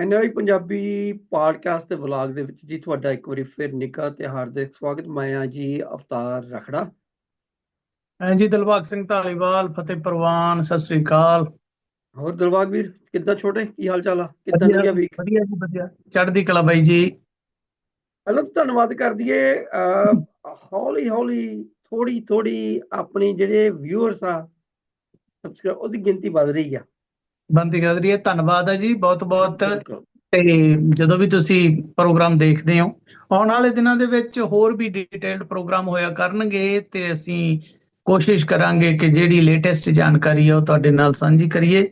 NI Punjabi podcast ਤੇ vlog ਦੇ ਵਿੱਚ ਜੀ ਤੁਹਾਡਾ ਇੱਕ ਵਾਰੀ ਫਿਰ ਨਿੱਘਾ ਤੇ ਹਾਰਦਿਕ ਸਵਾਗਤ। ਮੈਂ ਆ ਜੀ ਅਵਤਾਰ ਰਖੜਾ। ਹਾਂ ਜੀ ਦਿਲਬਾਗ ਸਿੰਘ ਢਾਲੀਵਾਲ ਫਤਿਹ ਪ੍ਰਵਾਨ ਸਤਿ ਸ੍ਰੀ ਅਕਾਲ। ਹੋਰ ਦਿਲਬਾਗ ਵੀਰ ਕਿੱਦਾਂ ਛੋਟੇ? ਕੀ ਹਾਲ ਚਾਲ ਆ? ਕਿੱਦਾਂ ਲੱਗਿਆ ਵੀਕ ਵਧੀਆ ਜੀ ਵਧੀਆ। ਚੜ੍ਹਦੀ ਕਲਾ ਬਾਈ ਜੀ। ਪਹਿਲਾਂ ਤਾਂ ਧੰਨਵਾਦ ਕਰ ਦਈਏ ਹੌਲੀ ਹੌਲੀ ਥੋੜੀ ਥੋੜੀ ਆਪਣੇ ਜਿਹੜੇ ਵਿਊਅਰਸ ਆ ਸਬਸਕ੍ਰਾਈਬ ਉਹਦੀ ਗਿਣਤੀ ਵੱਧ ਰਹੀ ਆ। ਬੰਦੀ ਗਦਰੀ ਧੰਨਵਾਦ ਹੈ ਜੀ ਬਹੁਤ ਬਹੁਤ। ਤੇ ਜਦੋਂ ਵੀ ਤੁਸੀਂ ਪ੍ਰੋਗਰਾਮ ਦੇਖਦੇ ਹੋ ਆਉਣ ਵਾਲੇ ਦਿਨਾਂ ਦੇ ਵਿੱਚ ਹੋਰ ਵੀ ਡਿਟੇਲਡ ਪ੍ਰੋਗਰਾਮ ਹੋਇਆ ਕਰਨਗੇ ਤੇ ਅਸੀਂ ਕੋਸ਼ਿਸ਼ ਕਰਾਂਗੇ ਕਿ ਜਿਹੜੀ ਲੇਟੈਸਟ ਜਾਣਕਾਰੀ ਹੈ ਉਹ ਤੁਹਾਡੇ ਨਾਲ ਸਾਂਝੀ ਕਰੀਏ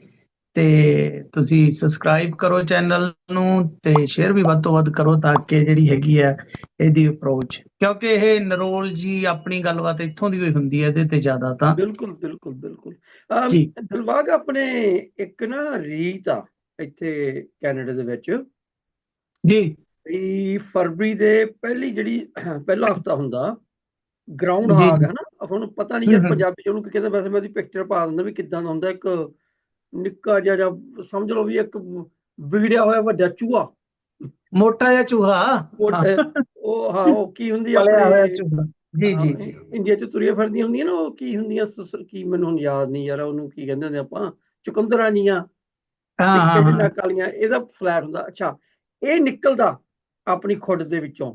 ਤੇ ਤੁਸੀਂ ਸਬਸਕ੍ਰਾਈਬ ਕਰੋ ਚੈਨਲ ਨੂੰ ਤੇ ਸ਼ੇਅਰ ਵੀ ਵੱਧ ਤੋਂ ਵੱਧ ਕਰੋ ਤਾਂ ਕਿ ਜਿਹੜੀ ਹੈਗੀ ਹੈ ਇਹਦੀ ਅਪਰੋਚ ਕਿਉਂਕਿ ਇਹ ਨਰੋਲ ਜੀ ਆਪਣੀ ਗੱਲਬਾਤ ਇੱਥੋਂ ਦੀ ਹੋਈ ਹੁੰਦੀ ਹੈ ਇਹਦੇ ਤੇ ਜ਼ਿਆਦਾ ਤਾਂ ਬਿਲਕੁਲ ਬਿਲਕੁਲ ਬਿਲਕੁਲ। ਦਿਲਬਾਗ ਆਪਣੇ ਇੱਕ ਨਾ ਰੀਤ ਆ ਇੱਥੇ ਕੈਨੇਡਾ ਦੇ ਵਿੱਚ ਜੀ ਵੀ ਫਰਵਰੀ ਦੇ ਪਹਿਲੀ ਜਿਹੜੀ ਪਹਿਲਾ ਹਫਤਾ ਹੁੰਦਾ ਗਰਾਊਂਡ। ਹਾਗ ਹੈ ਨਾ ਨੂੰ ਪਤਾ ਨਹੀਂ ਯਾਰ। ਪੰਜਾਬੀ ਚ ਉਹਨੂੰ ਕਹਿੰਦੇ ਵੈਸੇ ਮੈਂ ਉਹਦੀ ਪਿਕਚਰ ਪਾ ਦਿੰਦਾ ਵੀ ਕਿੱਦਾਂ ਦਾ ਹੁੰਦਾ ਇੱਕ ਨਿੱਕਾ ਜਿਹਾ ਜਾਂ ਸਮਝ ਲਓ ਵੀ ਇੱਕ ਵਿਗੜਿਆ ਹੋਇਆ ਵੱਡਾ ਚੂਹਾ। ਮੋਟਾ ਜਿਹਾ ਚੂਹਾ। ਉਹ ਹਾਂ। ਉਹ ਕੀ ਹੁੰਦੀ ਆ ਜੀ ਜੀ ਜੀ। ਇੰਡੀਆ ਚ ਤੁਰੀਆਂ ਫਿਰਦੀਆਂ ਹੁੰਦੀਆਂ ਨਾ ਉਹ ਕੀ ਹੁੰਦੀਆਂ ਕੀ ਮੈਨੂੰ ਹੁਣ ਯਾਦ ਨਹੀਂ ਯਾਰ ਉਹਨੂੰ ਕੀ ਕਹਿੰਦੇ ਹੁੰਦੇ ਆਪਾਂ ਚੁਕੰਦਰਾਂ ਜੀਆਂ। ਹਾਂ ਹਾਂ ਕਾਲੀਆਂ ਇਹਦਾ ਫਲੈਟ ਹੁੰਦਾ। ਅੱਛਾ ਇਹ ਨਿਕਲਦਾ ਆਪਣੀ ਖੁੱਡ ਦੇ ਵਿੱਚੋਂ।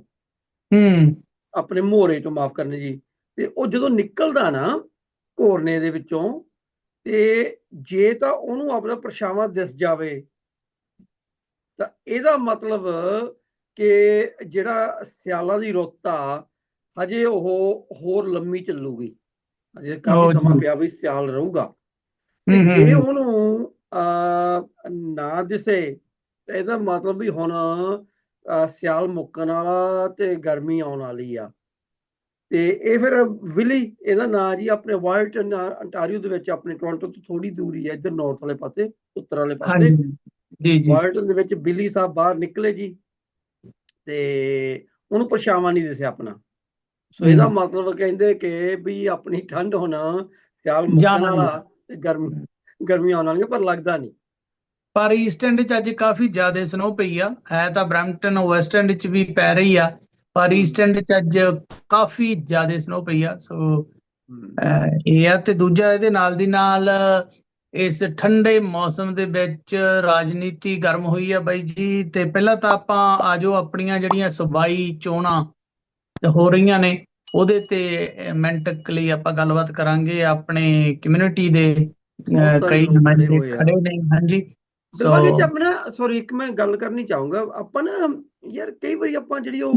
ਹੂੰ। ਆਪਣੇ ਮੋਹਰੇ ਚੋਂ ਮਾਫ ਕਰਨੀ ਜੀ। ਤੇ ਉਹ ਜਦੋਂ ਨਿਕਲਦਾ ਨਾ ਘੋਰਨੇ ਦੇ ਵਿੱਚੋਂ ਤੇ ਜੇ ਤਾਂ ਉਹਨੂੰ ਆਪਣਾ ਪਰਛਾਵਾਂ ਦਿਸ ਜਾਵੇ ਤਾਂ ਇਹਦਾ ਮਤਲਬ ਕਿ ਜਿਹੜਾ ਸਿਆਲਾਂ ਦੀ ਰੁੱਤ ਆ ਹਜੇ ਉਹ ਹੋਰ ਲੰਮੀ ਚੱਲੂਗੀ ਹਜੇ ਕਾਫੀ ਸਮਾਂ। ਪਿਆ ਵੀ ਸਿਆਲ ਰਹੂਗਾ ਤੇ ਹੂੰ ਜੇ ਹੂੰ। ਉਹਨੂੰ ਨਾ ਦਿਸੇ ਤਾਂ ਇਹਦਾ ਮਤਲਬ ਵੀ ਹੁਣ ਸਿਆਲ ਮੁੱਕਣ ਵਾਲਾ ਤੇ ਗਰਮੀ ਆਉਣ ਵਾਲੀ ਆ ਤੇ ਇਹ ਫਿਰ ਵਿਲੀ ਇਹਦਾ ਨਾਂ ਜੀ ਆਪਣੇ ਵਾਲਟਨ ਅੰਟਾਰੀਓ ਦੇ ਵਿੱਚ ਆਪਣੇ ਟੋਰਾਂਟੋ ਤੋਂ ਥੋੜੀ ਦੂਰੀ ਹੈ ਇੱਧਰ ਨਾਰਥ ਵਾਲੇ ਪਾਸੇ ਉੱਤਰ ਵਾਲੇ ਪਾਸੇ। ਜੀ ਜੀ। ਵਾਲਟਨ ਦੇ ਵਿੱਚ ਬਿਲੀ ਸਾਹਿਬ ਬਾਹਰ ਨਿਕਲੇ ਜੀ ਤੇ ਉਹਨੂੰ ਪਰਛਾਵਾਂ ਨਹੀਂ ਦਿਸਿਆ ਆਪਣਾ। ਸੋ ਇਹਦਾ। ਮਤਲਬ ਕਹਿੰਦੇ ਕਿ ਵੀ ਆਪਣੀ ਠੰਡ ਹੁਣ ਸਿਆਲ ਮੁੱਕਣ ਵਾਲੀ ਤੇ ਗਰਮੀ ਗਰਮੀ ਆਉਣ ਵਾਲੀ ਪਰ ਲੱਗਦਾ ਨਹੀਂ। ਪਰ ਈਸਟ ਐਂਡ ਚ ਅੱਜ ਕਾਫੀ ਜ਼ਿਆਦਾ ਸਨੋ ਪਈ ਆ। ਹੈ ਤਾਂ ਬ੍ਰੈਂਪਟਨ ਵੈਸਟ ਐਂਡ ਚ ਵੀ ਪੈ ਰਹੀ ਆ। ਪਰ ਹੂੰ। ਈਸਟ ਐਂਡ ਚ ਅੱਜ ਕਾਫੀ ਜ਼ਿਆਦਾ ਸਨੋ ਪਈ ਆ ਸੋ ਇਹ ਆ ਤੇ ਦੂਜਾ ਇਹਦੇ ਨਾਲ ਦੀ ਨਾਲ ਇਸ ਠੰਡੇ ਮੌਸਮ ਦੇ ਵਿੱਚ ਰਾਜਨੀਤੀ ਗਰਮ ਹੋਈ ਆ ਬਾਈ ਜੀ ਤੇ ਪਹਿਲਾਂ ਤਾਂ ਆਪਾਂ ਆਜੋ ਆਪਣੀਆਂ ਜਿਹੜੀਆਂ ਸੂਬਾਈ ਚੋਣਾਂ ਹੋ ਰਹੀਆਂ ਨੇ ਉਹਦੇ ਤੇ ਮਿੰਟ ਲਈ ਆਪਾਂ ਗੱਲਬਾਤ ਕਰਾਂਗੇ ਆਪਣੇ ਕਮਿਊਨਿਟੀ ਦੇ ਕਈ ਨੁਮਾਇੰਦੇ। ਖੜੇ ਨੇ ਹਾਂਜੀ ਸੋ ਚ ਆਪਣਾ ਸੌਰੀ ਇੱਕ ਮੈਂ ਗੱਲ ਕਰਨੀ ਚਾਹੂੰਗਾ ਆਪਾਂ ਨਾ ਯਾਰ ਕਈ ਵਾਰੀ ਆਪਾਂ ਜਿਹੜੀ ਉਹ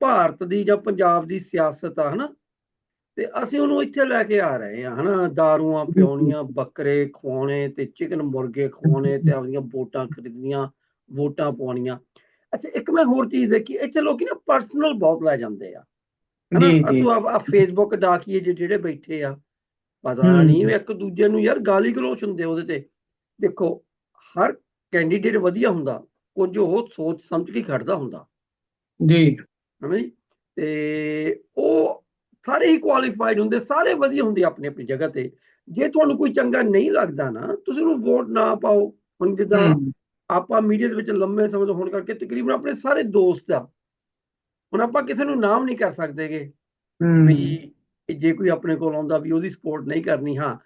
ਭਾਰਤ ਦੀ ਜਾਂ ਪੰਜਾਬ ਦੀ ਸਿਆਸਤ ਆ ਹਨਾ? ਤੇ ਅਸੀਂ ਉਹਨੂੰ ਇੱਥੇ ਲੈ ਕੇ ਆ ਰਹੇ ਆ ਹਨਾ? ਦਾਰੂਆਂ ਪਿਉਣੀਆਂ ਬੱਕਰੇ ਖਵਾਉਣੇ ਤੇ ਚਿਕਨ ਮੁਰਗੇ ਖਵਾਉਣੇ ਤੇ ਆਪਦੀਆਂ ਵੋਟਾਂ ਖਰੀਦਣੀਆਂ ਵੋਟਾਂ ਪਾਉਣੀਆਂ। ਅੱਛਾ ਇੱਕ ਮੈਂ ਹੋਰ ਚੀਜ਼ ਦੇਖੀ ਇੱਥੇ ਲੋਕੀ ਨਾ ਪਰਸਨਲ ਬਹੁਤ ਲੈ ਜਾਂਦੇ ਆ। ਜੀ ਤੂੰ ਆ ਫੇਸਬੁੱਕ ਡਾਕੀਏ ਜਿਹੇ- ਜਿਹੜੇ ਬੈਠੇ ਆ ਪਤਾ ਹੂੰ। ਨਹੀਂ ਇੱਕ ਦੂਜੇ ਨੂੰ ਯਾਰ ਗਾਲੀ ਗਲੋਚ ਹੁੰਦੇ ਉਹਦੇ ਤੇ। ਦੇਖੋ ਹਰ ਕੈਂਡੀਡੇਟ ਵਧੀਆ ਹੁੰਦਾ ਕੁਝ ਉਹ ਸੋਚ ਸਮਝ ਕੇ ਖੜਦਾ ਹੁੰਦਾ। ਜੀ। ਹਨਾ ਜੀ? ਤੇ ਉਹ ਸਾਰੇ ਹੀ ਕੁਆਲੀਫਾਈਡ ਹੁੰਦੇ ਸਾਰੇ ਵਧੀਆ ਹੁੰਦੇ ਆਪਣੀ ਆਪਣੀ ਜਗ੍ਹਾ ਤੇ। ਜੇ ਤੁਹਾਨੂੰ ਕੋਈ ਚੰਗਾ ਨਹੀਂ ਲੱਗਦਾ ਨਾ ਤੁਸੀਂ ਉਹਨੂੰ ਵੋਟ ਨਾ ਪਾਓ। ਹੁਣ ਜਿੱਦਾਂ ਹੂੰ। ਆਪਾਂ ਮੀਡੀਆ ਦੇ ਵਿੱਚ ਲੰਮੇ ਸਮੇਂ ਤੋਂ ਹੋਣ ਕਰਕੇ ਤਕਰੀਬਨ ਆਪਣੇ ਸਾਰੇ ਦੋਸਤ ਆ। ਹੁਣ ਆਪਾਂ ਕਿਸੇ ਨੂੰ ਨਾਮ ਨਹੀਂ ਕਰ ਸਕਦੇਗੇ ਹੂੰ। ਵੀ ਜੇ ਕੋਈ ਆਪਣੇ ਕੋਲ ਆਉਂਦਾ ਵੀ ਉਹਦੀ ਸਪੋਰਟ ਨਹੀਂ ਕਰਨੀ ਹਾਂ।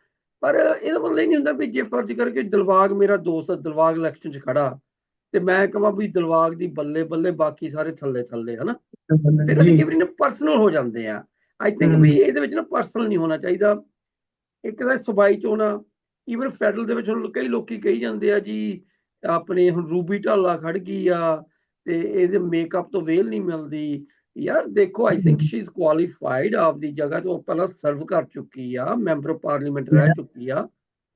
ਪਰ ਇਹਦਾ ਮਤਲਬ ਇਹ ਨਹੀਂ ਹੁੰਦਾ ਵੀ ਜੇ ਫਰਜ਼ ਕਰਕੇ ਦਿਲਵਾਗ ਮੇਰਾ ਦੋਸਤ ਆ, ਦਿਲਵਾਗ ਇਲੈਕਸ਼ਨ 'ਚ ਖੜਾ। ਤੇ ਮੈਂ ਕਹਾਂ ਵੀ ਦਿਲਵਾਗ ਦੀ ਬੱਲੇ ਬੱਲੇ ਬਾਕੀ ਸਾਰੇ ਥੱਲੇ ਥੱਲੇ ਹਨਾ? ਫਿਰ ਅਸੀਂ ਵਾਰੀ ਨਾ ਪਰਸਨਲ ਹੋ ਜਾਂਦੇ ਆ ਆਈ ਥਿੰਕ। ਵੀ ਇਹਦੇ ਵਿੱਚ ਨਾ ਪਰਸਨਲ ਨਹੀਂ ਹੋਣਾ ਚਾਹੀਦਾ। ਇੱਕ ਤਾਂ ਸਬਾਈ ਚੋਣਾ ਈਵਨ ਫੈਡਰਲ ਦੇ ਵਿੱਚ ਹੁਣ ਕਈ ਲੋਕੀ ਕਹੀ ਜਾਂਦੇ ਆ ਜੀ ਆਪਣੇ ਹੁਣ ਰੂਬੀ ਢਾਲਾ ਖੜ ਗਈ ਆ ਤੇ ਇਹਦੇ ਮੇਕਅਪ ਤੋਂ ਵੇਲ ਨਹੀਂ ਮਿਲਦੀ। ਯਾਰ ਦੇਖੋ I think she is qualified ਆਪਦੀ ਜਗ੍ਹਾ ਤੋਂ ਪਹਿਲਾਂ ਸਰਵ ਕਰ ਚੁੱਕੀ ਆ ਮੈਂਬਰ ਪਾਰਲੀਮੈਂਟ ਰਹਿ. ਚੁੱਕੀ ਆ।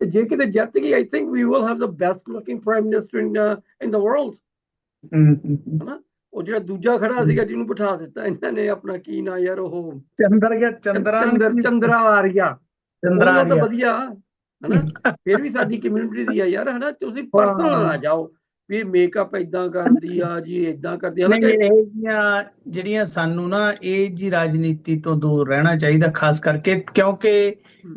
ਤੇ ਜੇ ਕਿਤੇ ਜਿੱਤ ਗਈ I think we will have the best looking prime minister in in the world. ਉਹ ਜਿਹੜਾ ਦੂਜਾ ਖੜਾ ਸੀਗਾ ਜਿਹਨੂੰ ਬਿਠਾ ਦਿੱਤਾ ਇਹਨਾਂ ਨੇ ਆਪਣਾ ਕੀ ਨਾਂ ਯਾਰ ਉਹ ਚੰਦਰ ਗਿਆ ਚੰਦਰਾਂ ਚੰਦਰ ਚੰਦਰਾ ਆਰੀਆ ਚੰਦਰਾ ਆਰੀਆ ਵਧੀਆ ਹਨਾ ਫਿਰ ਵੀ ਸਾਡੀ ਕਮਿਊਨਿਟੀ ਦੀ ਆ ਯਾਰ ਹਨਾ ਤੁਸੀਂ ਪਰਸਨਲ ਨਾ ਜਾਓ ਵੀ ਮੇਕਅਪ ਇਦਾਂ ਕਰਦੀ ਆ ਜੀ ਇਦਾਂ ਕਰਦੀ ਆ। ਜੀਆਂ ਜਿਹੜੀਆਂ ਸਾਨੂੰ ਨਾ ਇਹ ਜੀ ਰਾਜਨੀਤੀ ਤੋਂ ਦੂਰ ਰਹਿਣਾ ਚਾਹੀਦਾ ਖਾਸ ਕਰਕੇ ਕਿਉਂਕਿ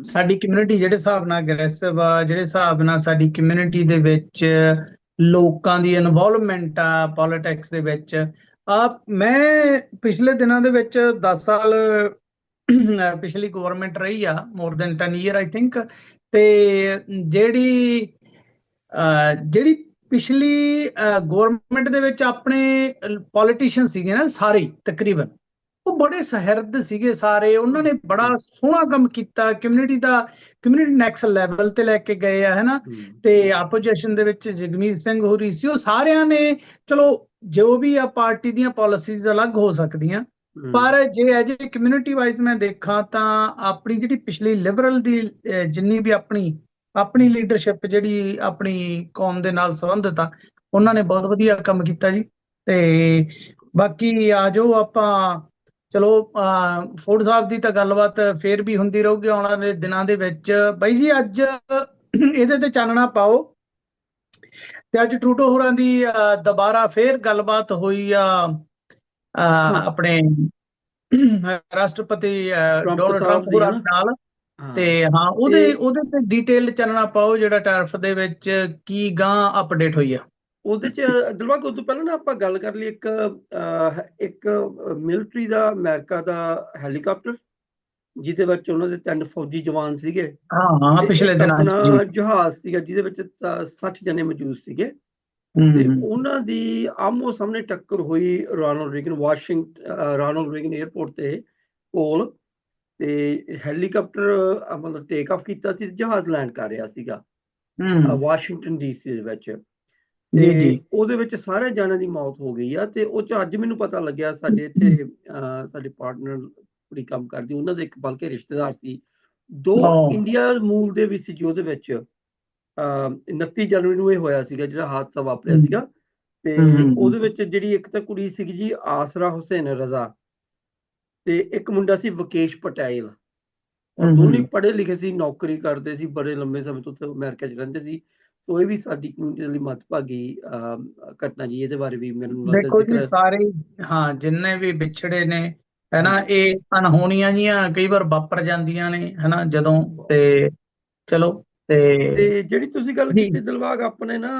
ਸਾਡੀ ਕਮਿਊਨਿਟੀ ਜਿਹੜੇ ਹਿਸਾਬ ਨਾਲ ਅਗਰੈਸਿਵ ਆ ਜਿਹੜੇ ਹਿਸਾਬ ਨਾਲ ਸਾਡੀ ਕਮਿਊਨਿਟੀ ਦੇ ਵਿੱਚ ਲੋਕਾਂ ਦੀ ਇਨਵੋਲਵਮੈਂਟ ਆ ਪੋਲਿਟਿਕਸ ਦੇ ਵਿੱਚ ਆ ਮੈਂ ਪਿਛਲੇ ਦਿਨਾਂ ਦੇ ਵਿੱਚ 10 ਸਾਲ ਪਿਛਲੀ ਗਵਰਨਮੈਂਟ ਰਹੀ ਆ more than 10 year I think ਤੇ ਜਿਹੜੀ ਜਿਹੜੀ ਪਿਛਲੀ ਗਵਰਨਮੈਂਟ ਦੇ ਵਿੱਚ ਆਪਣੇ ਪੋਲੀਟੀਸ਼ੀਅਨ ਸੀਗੇ ਨਾ ਸਾਰੇ ਤਕਰੀਬਨ। ਉਹ ਬੜੇ ਸਹਿਰਦ ਸੀਗੇ ਸਾਰੇ। ਉਹਨਾਂ ਨੇ ਬੜਾ ਸੋਹਣਾ ਕੰਮ ਕੀਤਾ। ਕਮਿਊਨਿਟੀ ਦਾ ਕਮਿਊਨਿਟੀ ਨੈਕਸਟ ਲੈਵਲ ਤੇ ਲੈ ਕੇ ਗਏ ਆ ਹੈਨਾ? ਤੇ ਆਪੋਜੀਸ਼ਨ ਦੇ ਵਿੱਚ ਜਗਮੀਤ ਸਿੰਘ ਹੋਰੀ ਸੀ। ਉਹ ਸਾਰਿਆਂ ਨੇ ਚਲੋ ਜੋ ਵੀ ਆ ਪਾਰਟੀ ਦੀਆਂ ਪਾਲਿਸੀਜ਼ ਅਲੱਗ ਹੋ ਸਕਦੀਆਂ। ਪਰ ਜੇ ਐਜ ਕਮਿਊਨਿਟੀ ਵਾਈਜ਼ ਮੈਂ ਦੇਖਾਂ ਤਾਂ ਆਪਣੀ ਜਿਹੜੀ ਪਿਛਲੀ ਲਿਬਰਲ ਦੀ ਜਿੰਨੀ ਵੀ ਆਪਣੀ ਆਪਣੀ ਲੀਡਰਸ਼ਿਪ ਜਿਹੜੀ ਆਪਣੀ ਕੌਮ ਦੇ ਨਾਲ ਸੰਬੰਧਿਤ ਆ ਉਹਨਾਂ ਨੇ ਬਹੁਤ ਵਧੀਆ ਕੰਮ ਕੀਤਾ ਜੀ ਤੇ ਬਾਕੀ ਆ ਜੋ ਆਪਾਂ ਚਲੋ ਫੂਡ ਸਾਹਿਬ ਦੀ ਤਾਂ ਗੱਲਬਾਤ ਫੇਰ ਵੀ ਹੁੰਦੀ ਰਹੂਗੀ ਆਉਣ ਵਾਲੇ ਦਿਨਾਂ ਦੇ ਵਿੱਚ ਬਾਈ ਜੀ ਅੱਜ ਇਹਦੇ ਤੇ ਚਾਨਣਾ ਪਾਓ ਤੇ ਅੱਜ ਟਰੂਡੋ ਹੋਰਾਂ ਦੀ ਦੁਬਾਰਾ ਫੇਰ ਗੱਲਬਾਤ ਹੋਈ ਆ ਆਪਣੇ ਰਾਸ਼ਟਰਪਤੀ ਡੋਨਲਡ ਟਰੰਪ ਹੋਰਾਂ। ਨਾਲ। ਤੇ ਹਾਂ। ਉਹਦੇ ਉਹਦੇ ਤੇ ਡਿਟੇਲ ਚਾਨਣਾ ਪਾਓ ਜਿਹੜਾ ਟੈਰਫ ਦੇ ਵਿੱਚ ਕੀ ਗਾਂ ਅਪਡੇਟ ਹੋਈ ਆ। ਉਹਦੇ ਚ ਦਿਲਵਾ ਉਹ ਤੋਂ ਪਹਿਲਾਂ ਨਾ ਆਪਾਂ ਗੱਲ ਕਰ ਲਈ ਇੱਕ ਇੱਕ ਮਿਲਟਰੀ ਦਾ ਅਮਰੀਕਾ ਦਾ ਹੈਲੀਕਾਪਟਰ ਜਿਹਦੇ ਵਿੱਚ ਉਹਨਾਂ ਦੇ ਤਿੰਨ ਫੌਜੀ ਜਵਾਨ ਸੀਗੇ। ਹਾਂ ਹਾਂ ਪਿਛਲੇ ਦਿਨਾਂ ਜੀ। ਜਹਾਜ਼ ਸੀਗਾ ਜਿਹਦੇ ਵਿੱਚ ਤਾਂ 60 ਜਣੇ ਮੌਜੂਦ ਸੀਗੇ। ਤੇ ਉਹਨਾਂ ਦੀ ਆਮੋ ਸਾਹਮਣੇ ਟੱਕਰ ਹੋਈ Ronald Reagan Washington Ronald Reagan airport ਤੇ ਕੋਲ। ਤੇ ਹੈਲੀਕਾਪਟਰ ਮਤਲਬ ਟੇਕ ਆਫ ਕੀਤਾ ਸੀ ਜਹਾਜ਼ ਲੈਂਡ ਕਰ ਰਿਹਾ ਸੀਗਾ। ਵਾਸ਼ਿੰਗਟਨ ਡੀਸੀ ਦੇ ਵਿੱਚ। ਜੀ ਜੀ। ਉਹਦੇ ਵਿੱਚ ਸਾਰੇ ਜਾਣਿਆਂ ਦੀ ਮੌਤ ਹੋ ਗਈ ਆ ਤੇ ਉਹ ਚ ਅੱਜ ਮੈਨੂੰ ਪਤਾ ਲੱਗਿਆ ਸਾਡੇ ਇੱਥੇ ਸਾਡੇ ਪਾਰਟਨਰ ਕੁੜੀ ਕੰਮ ਕਰਦੀ ਉਹਨਾਂ ਦੇ ਇੱਕ ਬਲਕਿ ਰਿਸ਼ਤੇਦਾਰ ਸੀ। ਦੋ। ਇੰਡੀਆ ਮੂਲ ਦੇ ਵੀ ਸੀ ਉਹਦੇ ਵਿੱਚ। ਅਹ 29 ਜਨਵਰੀ ਨੂੰ ਇਹ ਹੋਇਆ ਸੀਗਾ ਜਿਹੜਾ ਹਾਦਸਾ ਵਾਪਰਿਆ। ਸੀਗਾ। ਤੇ ਉਹਦੇ ਵਿੱਚ ਜਿਹੜੀ ਇੱਕ ਤਾਂ ਕੁੜੀ ਸੀਗੀ ਜੀ ਆਸਰਾ ਹੁਸੈਨ ਰਜ਼ਾ। ਤੇ ਇੱਕ ਮੁੰਡਾ ਸੀ ਵਕੇਸ਼ ਪਟੇਲ ਔਰ ਦੋਨੇ। ਪੜ੍ਹੇ ਲਿਖੇ ਸੀ ਨੌਕਰੀ ਕਰਦੇ ਸੀ ਬੜੇ ਲੰਬੇ ਸਮੇਂ ਤੋਂ ਉੱਥੇ ਅਮਰੀਕਾ 'ਚ ਰਹਿੰਦੇ ਸੀ ਤੋ ਇਹ ਵੀ ਸਾਡੀ ਕਮਿਊਨਿਟੀ ਦੇ ਲਈ ਅਹ, ਘਟਨਾ ਜੀ ਇਹਦੇ ਬਾਰੇ ਵੀ ਮੈਨੂੰ ਲੱਗਦਾ ਦੇਖੋ ਜੀ ਸਾਰੇ ਹਾਂ ਜਿੰਨੇ ਵੀ ਵਿਛੜੇ ਨੇ ਹੈਨਾ ਇਹ ਅਣਹੋਣੀਆਂ ਜੀਆਂ ਕਈ ਵਾਰ ਵਾਪਰ ਜਾਂਦੀਆਂ ਨੇ ਹੈਨਾ ਜਦੋਂ ਤੇ ਚਲੋ ਤੇ ਤੇ ਜਿਹੜੀ ਤੁਸੀਂ ਗੱਲ। ਕੀਤੀ ਦਿਲਵਾਗ ਆਪਣੇ ਨਾ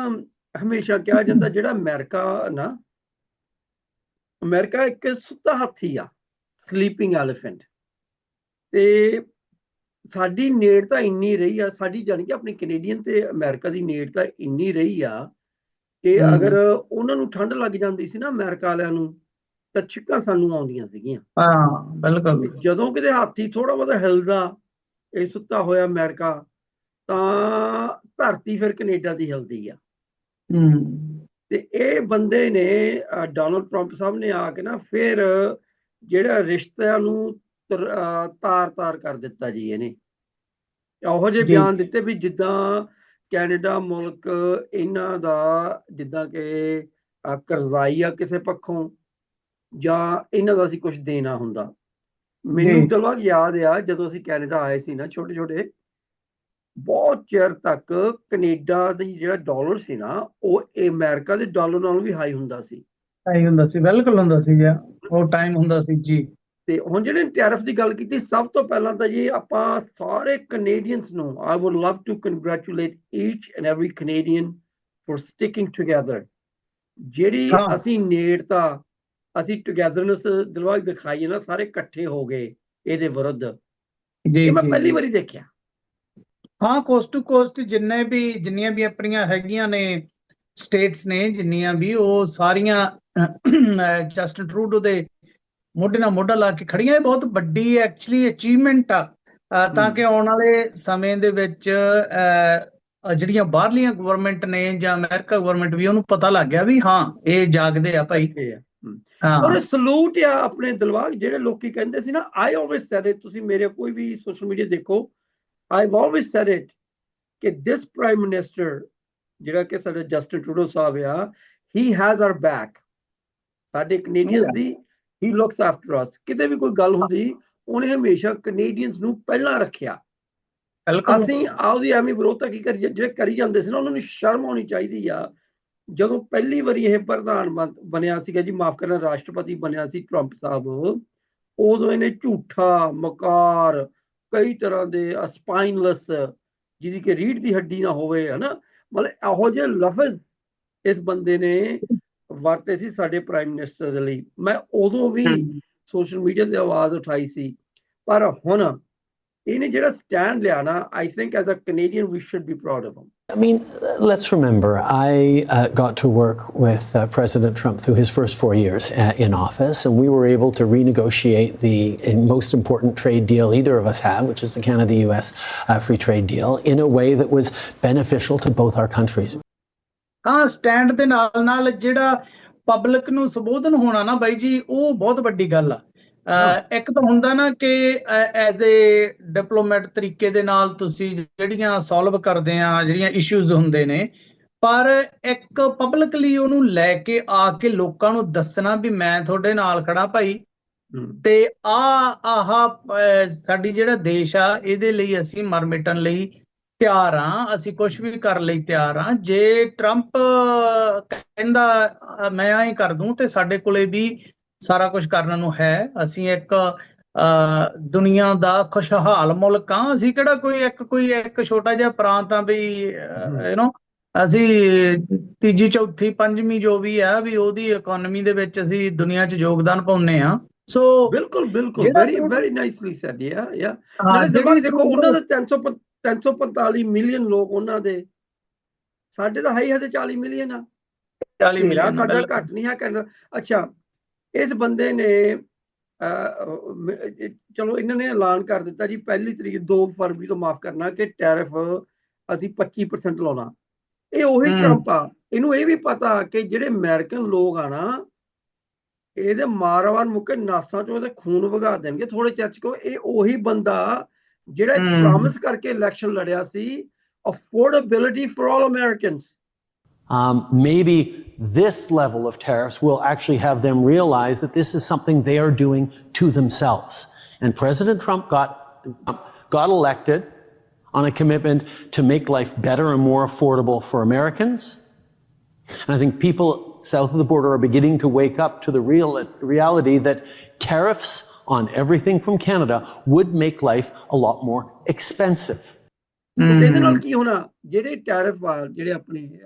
ਹਮੇਸ਼ਾ ਕਿਹਾ ਜਾਂਦਾ ਜਿਹੜਾ ਅਮਰੀਕਾ ਨਾ ਅਮਰੀਕਾ ਇੱਕ ਸੁੱਤਾ ਹਾਥੀ ਆ ਸਲੀਪਿੰਗ ਐਲੀਫੈਂਟ ਤੇ ਸਾਡੀ ਨੇੜਤਾ ਇੰਨੀ ਰਹੀ ਆ ਸਾਡੀ ਜਾਣੀ ਕਿ ਆਪਣੀ ਕੈਨੇਡੀਅਨ ਤੇ ਅਮਰੀਕਾ ਦੀ ਨੇੜਤਾ ਇੰਨੀ ਰਹੀ ਆ ਕਿ। ਅਗਰ ਉਹਨਾਂ ਨੂੰ ਠੰਡ ਲੱਗ ਜਾਂਦੀ ਸੀ ਨਾ ਅਮਰੀਕਾ ਵਾਲਿਆਂ ਨੂੰ ਤਾਂ ਛਿੱਕਾਂ ਸਾਨੂੰ ਆਉਂਦੀਆਂ ਸੀਗੀਆਂ। ਹਾਂ ਬਿਲਕੁਲ। ਜਦੋਂ ਕਿਤੇ ਹਾਥੀ ਥੋੜਾ ਬਹੁਤਾ ਹਿਲਦਾ ਇਹ ਸੁੱਤਾ ਹੋਇਆ ਅਮਰੀਕਾ ਤਾਂ ਧਰਤੀ ਫਿਰ ਕੈਨੇਡਾ ਦੀ ਹਿਲਦੀ ਆ। ਹੂੰ। ਤੇ ਇਹ ਬੰਦੇ ਨੇ ਡੋਨਲਡ ਟਰੰਪ ਸਾਹਿਬ ਨੇ ਆ ਕੇ ਨਾ ਫਿਰ ਜਿਹੜਾ ਰਿਸ਼ਤਿਆਂ ਨੂੰ ਤਾਰ-ਤਾਰ ਕਰ ਦਿੱਤਾ ਜੀ ਇਹਨੇ ਉਹੋ ਜਿਹੇ। ਬਿਆਨ ਦਿੱਤੇ ਵੀ ਜਿੱਦਾਂ ਕੈਨੇਡਾ ਮੁਲਕ ਇਹਨਾਂ ਦਾ ਜਿੱਦਾਂ ਕਿ ਕਰਜ਼ਾਈ ਆ ਕਿਸੇ ਪੱਖੋਂ ਜਾਂ ਇਹਨਾਂ ਦਾ ਅਸੀਂ ਕੁਝ ਦੇਣਾ ਹੁੰਦਾ ਮੈਨੂੰ। ਦਿਲਵਾ ਯਾਦ ਆ ਜਦੋਂ ਅਸੀਂ ਕੈਨੇਡਾ ਆਏ ਸੀ ਨਾ ਛੋਟੇ ਛੋਟੇ ਬਹੁਤ ਚਿਰ ਤੱਕ ਕੈਨੇਡਾ ਦੀ ਜਿਹੜਾ ਡਾਲਰ ਸੀ ਨਾ ਉਹ ਅਮਰੀਕਾ ਦੇ ਡਾਲਰ ਨਾਲੋਂ ਵੀ ਹਾਈ ਹੁੰਦਾ ਸੀ ਸਹੀ ਹੁੰਦਾ ਸੀ ਬਿਲਕੁਲ ਹੁੰਦਾ ਸੀ ਜੀ ਉਹ ਟਾਈਮ ਹੁੰਦਾ ਸੀ ਜੀ ਤੇ ਹੁਣ ਜਿਹੜੇ ਟੈਰਿਫ ਦੀ ਗੱਲ ਕੀਤੀ ਸਭ ਤੋਂ ਪਹਿਲਾਂ ਤਾਂ ਜੀ ਆਪਾਂ ਸਾਰੇ ਕੈਨੇਡੀਅਨਸ ਨੂੰ I would love to congratulate each and every Canadian for sticking together ਜਿਹੜੀ। ਅਸੀਂ ਨੇੜਤਾ ਅਸੀਂ ਟੁਗੇਦਰਨੈਸ ਦਿਲਵਾਗ ਦਿਖਾਈ ਹੈ ਨਾ ਸਾਰੇ ਇਕੱਠੇ ਹੋ ਗਏ ਇਹਦੇ ਵਿਰੁੱਧ ਜੀ ਮੈਂ ਪਹਿਲੀ। ਵਾਰੀ ਦੇਖਿਆ ਹਾਂ ਕੋਸਟ ਟੂ ਕੋਸਟ ਜਿੰਨੇ ਵੀ ਜਿੰਨੀਆਂ ਵੀ ਆਪਣੀਆਂ ਹੈਗੀਆਂ ਨੇ ਸਟੇਟਸ ਨੇ ਜਿੰਨੀਆਂ ਵੀ ਉਹ ਸਾਰੀਆਂ ਜਸਟਿਨ ਟਰੂਡੋ ਦੇ ਮੋਢੇ ਨਾਲ ਮੋਢਾ ਲਾ ਕੇ ਖੜੀਆਂ। ਇਹ ਬਹੁਤ ਵੱਡੀ ਐਕਚੁਅਲੀ ਅਚੀਵਮੈਂਟ ਆ। ਤਾਂ। ਕਿ ਆਉਣ ਵਾਲੇ ਸਮੇਂ ਦੇ ਵਿੱਚ ਜਿਹੜੀਆਂ ਬਾਹਰਲੀਆਂ ਗਵਰਨਮੈਂਟ ਨੇ ਜਾਂ ਅਮਰੀਕਾ ਗਵਰਨਮੈਂਟ ਵੀ ਉਹਨੂੰ ਪਤਾ ਲੱਗ ਗਿਆ ਵੀ ਹਾਂ ਇਹ ਜਾਗਦੇ ਆ ਭਾਈ। ਔਰ ਸਲੂਟ ਆ ਆਪਣੇ ਦਿਲਵਾਗ ਜਿਹੜੇ ਲੋਕੀ ਕਹਿੰਦੇ ਸੀ ਨਾ ਆਈ ਆਲਵੇਸ ਸੈਡ ਇਟ ਤੁਸੀਂ ਮੇਰੇ ਕੋਈ ਵੀ ਸੋਸ਼ਲ ਮੀਡੀਆ ਦੇਖੋ ਆਈ ਆਲਵੇਸ ਸੈਡ ਇਟ ਕਿ ਦਿਸ ਪ੍ਰਾਈਮ ਮਿਨਿਸਟਰ ਜਿਹੜਾ ਕਿ ਸਾਡਾ ਜਸਟਿਨ ਟਰੂਡੋ ਸਾਹਿਬ ਆ ਹੀ ਹੈਜ਼ ਆਰ ਬੈਕ ਸਾਡੇ ਕੈਨੇਡੀਅਨਸ. ਦੀ ਹੀ ਲੁਕਸ ਆਫਟਰ ਅਸ ਕਿਤੇ ਵੀ ਕੋਈ ਗੱਲ ਹੁੰਦੀ ਉਹਨੇ ਹਮੇਸ਼ਾ ਕੈਨੇਡੀਅਨਸ ਨੂੰ ਪਹਿਲਾਂ ਰੱਖਿਆ। ਅਸੀਂ ਆਪਦੀ ਐਵੇਂ ਵਿਰੋਧਤਾ ਕੀ ਕਰੀ ਜਿਹੜੇ ਕਰੀ ਜਾਂਦੇ ਸੀ ਨਾ ਉਹਨਾਂ ਨੂੰ ਸ਼ਰਮ ਆਉਣੀ ਚਾਹੀਦੀ ਆ। ਜਦੋਂ ਪਹਿਲੀ ਵਾਰੀ ਇਹ ਪ੍ਰਧਾਨ ਬਣ- ਬਣਿਆ ਸੀਗਾ ਜੀ ਮਾਫ ਕਰਨਾ ਰਾਸ਼ਟਰਪਤੀ ਬਣਿਆ ਸੀ ਟਰੰਪ ਸਾਹਿਬ ਉਦੋਂ ਇਹਨੇ ਝੂਠਾ ਮਕਾਰ ਕਈ ਤਰ੍ਹਾਂ ਦੇ ਸਪਾਈਨਲੈਸ ਜਿਹਦੀ ਕਿ ਰੀੜ ਦੀ ਹੱਡੀ ਨਾ ਹੋਵੇ ਹਨਾ? ਮਤਲਬ ਇਹੋ ਜਿਹੇ ਲਫ਼ਜ਼ ਇਸ ਬੰਦੇ ਨੇ ਵਰਤੇ ਸੀ ਸਾਡੇ ਪ੍ਰਾਈਮ ਮਿਨਿਸਟਰ ਦੇ ਲਈ ਮੈਂ ਉਦੋਂ ਵੀ ਸੋਸ਼ਲ ਮੀਡੀਆ ਤੇ ਆਵਾਜ਼ ਉਠਾਈ ਸੀ ਪਰ ਹੁਣ ਇਹਨੇ ਜਿਹੜਾ ਸਟੈਂਡ ਲਿਆ ਨਾ I think as a Canadian we should be proud of him I mean, uh, let's remember, I uh, got to work with uh, President Trump through his first four years uh, in office, and we were able to renegotiate the uh, most important trade deal either of us have, which is the Canada US uh, free trade deal, in a way that was beneficial to both our countries. ਹਾਂ stand ਦੇ ਨਾਲ ਨਾਲ ਜਿਹੜਾ public ਨੂੰ ਸੰਬੋਧਨ ਹੋਣਾ ਨਾ ਬਾਈ ਜੀ ਉਹ ਬਹੁਤ ਵੱਡੀ ਗੱਲ ਆ। ਇੱਕ ਤਾਂ ਹੁੰਦਾ ਨਾ ਕਿ ਐਜ਼ ਏ ਡਿਪਲੋਮੈਟ ਤਰੀਕੇ ਦੇ ਨਾਲ ਤੁਸੀਂ ਜਿਹੜੀਆਂ ਸੋਲਵ ਕਰਦੇ ਆ ਜਿਹੜੀਆਂ ਇਸ਼ੂਜ਼ ਹੁੰਦੇ ਨੇ ਪਰ ਇੱਕ ਪਬਲਿਕਲੀ ਉਹਨੂੰ ਲੈ ਕੇ ਆ ਕੇ ਲੋਕਾਂ ਨੂੰ ਦੱਸਣਾ ਵੀ ਮੈਂ ਤੁਹਾਡੇ ਨਾਲ ਖੜਾ ਭਾਈ। ਤੇ ਆ ਆਹ ਸਾਡੀ ਜਿਹੜਾ ਦੇਸ਼ ਆ ਇਹਦੇ ਲਈ ਅਸੀਂ ਮਰ ਮਿਟਣ ਲਈ ਤਿਆਰ ਆ ਅਸੀਂ ਕੁਝ ਵੀ ਕਰਨ ਲਈ ਤਿਆਰ ਆ। ਜੇ ਟਰੰਪ ਕਹਿੰਦਾ ਅ, ਮੈਂ ਐਂ ਕਰ ਦੂੰ ਤੇ ਸਾਡੇ ਕੋਲੇ ਵੀ ਸਾਰਾ ਕੁਝ ਕਰਨ ਨੂੰ ਹੈ। ਅਸੀਂ ਇੱਕ ਦੁਨੀਆ ਦਾ ਖੁਸ਼ਹਾਲ ਮੁਲਕ ਆ। ਅਸੀਂ ਕਿਹੜਾ ਕੋਈ ਇੱਕ ਕੋਈ ਇੱਕ ਛੋਟਾ ਜਿਹਾ ਪ੍ਰਾਂਤ ਆ ਵੀ ਯੂ نو ਅਸੀਂ ਤੀਜੀ ਚੌਥੀ ਪੰਜਵੀਂ ਜੋ ਵੀ ਆ ਵੀ ਉਹਦੀ ਇਕਨੋਮੀ ਦੇ ਵਿੱਚ ਅਸੀਂ ਦੁਨੀਆ 'ਚ ਯੋਗਦਾਨ ਪਾਉਨੇ ਆ। ਸੋ ਬਿਲਕੁਲ ਬਿਲਕੁਲ। ਵੈਰੀ ਵੈਰੀ ਨਾਈਸਲੀ ਸੈਡ ਯਾ ਯਾ ਦਿਮਾਗ ਜਿਹੜੀ ਦੇਖੋ ਉਹਨਾਂ ਦੇ 300 ਪ- 345 ਮਿਲੀਅਨ ਲੋਕ ਉਹਨਾਂ ਦੇ। ਸਾਡੇ ਤਾਂ ਹੈ ਹੀ ਹਜੇ 40 ਮਿਲੀਅਨ ਆ। 40 ਤੇਰਾ ਮਿਲੀਅਨ ਸਾਡਾ ਘੱਟ ਨਹੀਂ ਹੈ ਕਹਿੰਦਾ ਅੱਛਾ ਇਸ ਬੰਦੇ ਨੇ ਚਲੋ ਇਹਨਾਂ ਨੇ ਐਲਾਨ ਕਰ ਦਿੱਤਾ ਜੀ ਪਹਿਲੀ ਤਰੀਕ 2 ਫਰਵਰੀ ਤੋਂ ਮਾਫ ਕਰਨਾ ਕਿ ਟੈਰਿਫ ਅਸੀਂ 25% ਲਾਉਣਾ। ਇਹ ਉਹੀ। ਟਰੰਪ ਆ। ਇਹਨੂੰ ਇਹ ਵੀ ਪਤਾ ਕਿ ਜਿਹੜੇ ਅਮਰੀਕਨ ਲੋਕ ਆ ਨਾ ਇਹਦੇ ਮਾਰਵਾਰ ਮੁੱਕੇ ਨਾਸਾਂ ਚੋਂ ਇਹਦੇ ਖੂਨ ਵਗਾ ਦੇਣਗੇ। ਥੋੜੇ ਚਿਰ ਚ ਕੋ ਇਹ ਉਹੀ ਬੰਦਾ ਜਿਹੜਾ ਪ੍ਰੋਮਿਸ ਕਰਕੇ ਇਲੈਕਸ਼ਨ ਲੜਿਆ ਸੀ affordability for all Americans. Um, maybe this level of tariffs will actually have them realize that this is something they are doing to themselves. And President Trump got got elected on a commitment to make life better and more affordable for Americans. And I think people south of the border are beginning to wake up to the real reality that tariffs on everything from Canada would make life a lot more expensive. ਇਹਦੇ ਨਾਲ ਕੀ ਹੋਣਾ? ਜਿਹੜੇ tariff ਆ ਜਿਹੜੇ ਆਪਣੇ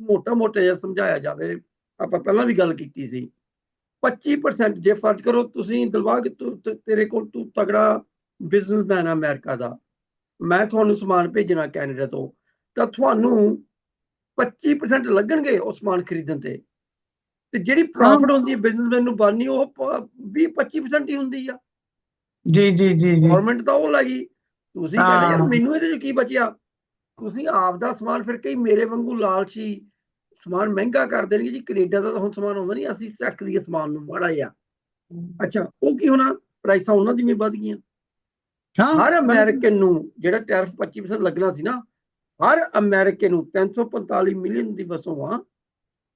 ਮੋਟਾ ਮੋਟਾ ਜਿਹਾ ਸਮਝਾਇਆ ਜਾਵੇ ਆਪਾਂ ਪਹਿਲਾਂ ਵੀ ਗੱਲ ਕੀਤੀ ਸੀ। 25% ਜੇ ਫ਼ਰਕ ਕਰੋ ਤੁਸੀਂ ਦਿਲਵਾਗ ਤੇਰੇ ਕੋਲ ਤੂੰ ਤਗੜਾ ਬਿਜ਼ਨਸਮੈਨ ਆ ਅਮਰੀਕਾ ਦਾ। ਮੈਂ ਤੁਹਾਨੂੰ ਸਮਾਨ ਭੇਜਣਾ ਕੈਨੇਡਾ ਤੋਂ। ਤਾਂ ਤੁਹਾਨੂੰ 25% ਲੱਗਣਗੇ ਉਹ ਸਮਾਨ ਖਰੀਦਣ ਤੇ। ਤੇ ਜਿਹੜੀ ਪ੍ਰੋਫਿਟ ਹੁੰਦੀ ਹੈ ਬਿਜ਼ਨਸਮੈਨ ਨੂੰ ਬਣਨੀ ਉਹ 20 25% ਹੀ ਹੁੰਦੀ ਆ। ਜੀ ਜੀ ਜੀ ਜੀ। ਗਵਰਨਮੈਂਟ ਤਾਂ ਉਹ ਲੱਗੀ ਤੁਸੀਂ ਕਹਿੰਦੇ ਯਾਰ। ਮੈਨੂੰ ਇਹਦੇ ਚ ਕੀ ਬਚਿਆ? ਤੁਸੀਂ ਆਪ ਦਾ ਸਮਾਨ ਫਿਰ ਕਈ ਮੇਰੇ ਵਾਂਗੂ ਲਾਲਚੀ ਸਮਾਨ ਮਹਿੰਗਾ ਕਰ ਦੇਣਗੇ ਜੀ। ਕੈਨੇਡਾ ਦਾ ਤਾਂ ਹੁਣ ਸਮਾਨ ਆਉਂਦਾ ਨਹੀਂ ਅਸੀਂ ਚੱਕ ਲਈਏ ਸਮਾਨ ਨੂੰ ਮਾੜਾ ਜਿਹਾ। ਅੱਛਾ ਉਹ ਕੀ ਹੋਣਾ? ਪ੍ਰਾਈਸਾਂ ਉਹਨਾਂ ਦੀ ਵੀ ਵੱਧ ਗਈਆਂ। ਹਾਂ ਹਰ ਅਮਰੀਕਨ ਨੂੰ ਜਿਹੜਾ ਟੈਰਿਫ 25% ਲੱਗਣਾ ਸੀ ਨਾ ਹਰ ਅਮਰੀਕਨ ਨੂੰ 345 ਮਿਲੀਅਨ ਦੀ ਵਸੋਂ ਆ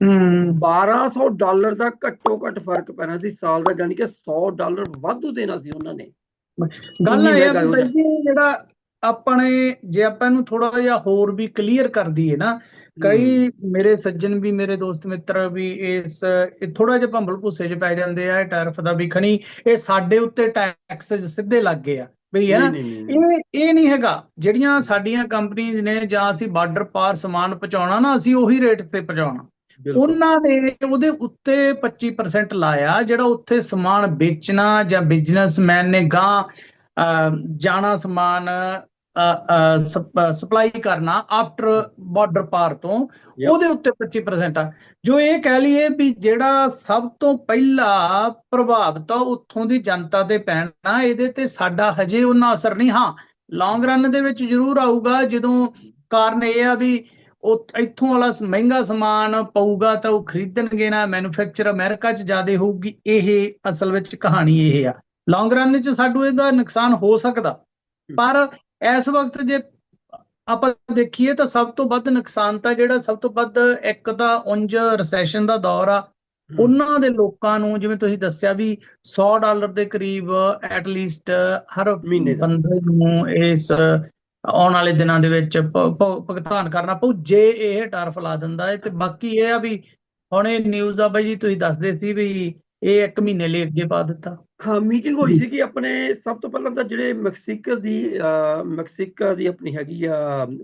1200 ਡਾਲਰ ਦਾ ਘੱਟੋ ਘੱਟ ਫ਼ਰਕ ਪੈਣਾ ਸੀ ਸਾਲ ਦਾ ਯਾਨੀ ਕਿ 100 ਡਾਲਰ ਵਾਧੂ ਦੇਣਾ ਸੀ ਉਹਨਾਂ ਨੇ ਗੱਲ ਇਹ ਹੋ ਜਿਹੜਾ ਆਪਣੇ ਜੇ ਆਪਾਂ ਇਹਨੂੰ ਥੋੜਾ ਜਿਹਾ ਹੋਰ ਵੀ ਕਲੀਅਰ ਕਰ ਦਈਏ ਨਾ ਕਈ ਮੇਰੇ ਸੱਜਣ ਵੀ ਮੇਰੇ ਦੋਸਤ ਮਿੱਤਰ ਵੀ ਇਸ ਥੋੜਾ ਜਿਹਾ ਭੰਬਲ ਭੁੱਸੇ 'ਚ ਪੈ ਜਾਂਦੇ ਆ ਟੈਰਫ ਦਾ ਵੀ ਖਣੀ ਇਹ ਸਾਡੇ ਉੱਤੇ ਟੈਕਸ ਸਿੱਧੇ ਲੱਗ ਗਏ ਆ ਬਈ ਹੈ ਨਾ। ਇਹ ਇਹ ਨਹੀਂ ਹੈਗਾ ਜਿਹੜੀਆਂ ਸਾਡੀਆਂ ਕੰਪਨੀਆਂ ਨੇ ਜਾਂ ਅਸੀਂ ਬਾਰਡਰ ਪਾਰ ਸਮਾਨ ਪਹੁੰਚਾਉਣਾ ਨਾ ਅਸੀਂ ਉਹੀ ਰੇਟ ਤੇ ਪਹੁੰਚਾਉਣਾ। ਉਹਨਾਂ ਨੇ ਉਹਦੇ ਉੱਤੇ 25% ਲਾਇਆ ਜਿਹੜਾ ਉੱਥੇ ਸਮਾਨ ਵੇਚਣਾ ਜਾਂ ਬਿਜ਼ਨਸਮੈਨ ਨੇ ਗਾਂ ਜਾਣਾ ਸਮਾਨ ਸਪਲਾਈ ਕਰਨਾ ਆਫਟਰ ਬਾਰਡਰ ਪਾਰ ਤੋਂ. ਉਹਦੇ ਉੱਤੇ 25% ਆ। ਜੋ ਇਹ ਕਹਿ ਲਈਏ ਵੀ ਜਿਹੜਾ ਸਭ ਤੋਂ ਪਹਿਲਾ ਪ੍ਰਭਾਵਿਤ ਆ ਉੱਥੋਂ ਦੀ ਜਨਤਾ ਤੇ ਪੈਣਾ ਇਹਦੇ ਤੇ ਸਾਡਾ ਹਜੇ ਉਹਨਾਂ ਅਸਰ ਨਹੀਂ। ਹਾਂ ਲੌਂਗ ਰਨ ਦੇ ਵਿੱਚ ਜ਼ਰੂਰ ਆਊਗਾ ਜਦੋਂ ਕਾਰਨ ਇਹ ਆ ਵੀ ਉਹ ਇੱਥੋਂ ਵਾਲਾ ਮਹਿੰਗਾ ਸਮਾਨ ਪਊਗਾ ਤਾਂ ਉਹ ਖਰੀਦਣਗੇ ਨਾ ਮੈਨੂਫੈਕਚਰ ਅਮਰੀਕਾ 'ਚ ਜ਼ਿਆਦਾ ਹੋਊਗੀ ਇਹ ਅਸਲ ਵਿੱਚ ਕਹਾਣੀ ਇਹ ਆ। ਲੌਂਗ ਰਨ 'ਚ ਸਾਡੂ ਇਹਦਾ ਨੁਕਸਾਨ ਹੋ ਸਕਦਾ। ਪਰ ਇਸ ਵਕਤ ਜੇ ਆਪਾਂ ਦੇਖੀਏ ਤਾਂ ਸਭ ਤੋਂ ਵੱਧ ਨੁਕਸਾਨ ਤਾਂ ਜਿਹੜਾ ਸਭ ਤੋਂ ਵੱਧ ਇੱਕ ਤਾਂ ਉਂਝ ਰੈਸੈਸ਼ਨ ਦਾ ਦੌਰ ਆ। ਉਹਨਾਂ ਦੇ ਲੋਕਾਂ ਨੂੰ ਜਿਵੇਂ ਤੁਸੀਂ ਦੱਸਿਆ ਵੀ 100 ਡਾਲਰ ਦੇ ਕਰੀਬ ਐਟ ਲੀਸਟ ਹਰ। ਬੰਦੇ ਨੂੰ ਇਸ ਆਉਣ ਵਾਲੇ ਦਿਨਾਂ ਦੇ ਵਿੱਚ ਭੁਗਤਾਨ ਕਰਨਾ ਪਊ ਜੇ ਇਹ ਟਰਫ ਲਾ ਦਿੰਦਾ ਹੈ ਤੇ ਬਾਕੀ ਇਹ ਆ ਵੀ ਹੁਣ ਇਹ ਨਿਊਜ਼ ਆ ਬਾਈ ਜੀ ਤੁਸੀਂ ਦੱਸਦੇ ਸੀ ਵੀ ਇਹ ਇੱਕ ਮਹੀਨੇ ਲਈ ਅੱਗੇ ਪਾ ਦਿੱਤਾ ਹਾਂ ਮੀਟਿੰਗ ਹੋਈ। ਸੀ ਕਿ ਆਪਣੇ ਸਭ ਤੋਂ ਪਹਿਲਾਂ ਤਾਂ ਜਿਹੜੇ ਮੈਕਸੀਕੋ ਦੀ ਮੈਕਸੀਕੋ ਦੀ ਆਪਣੀ ਹੈਗੀ ਆ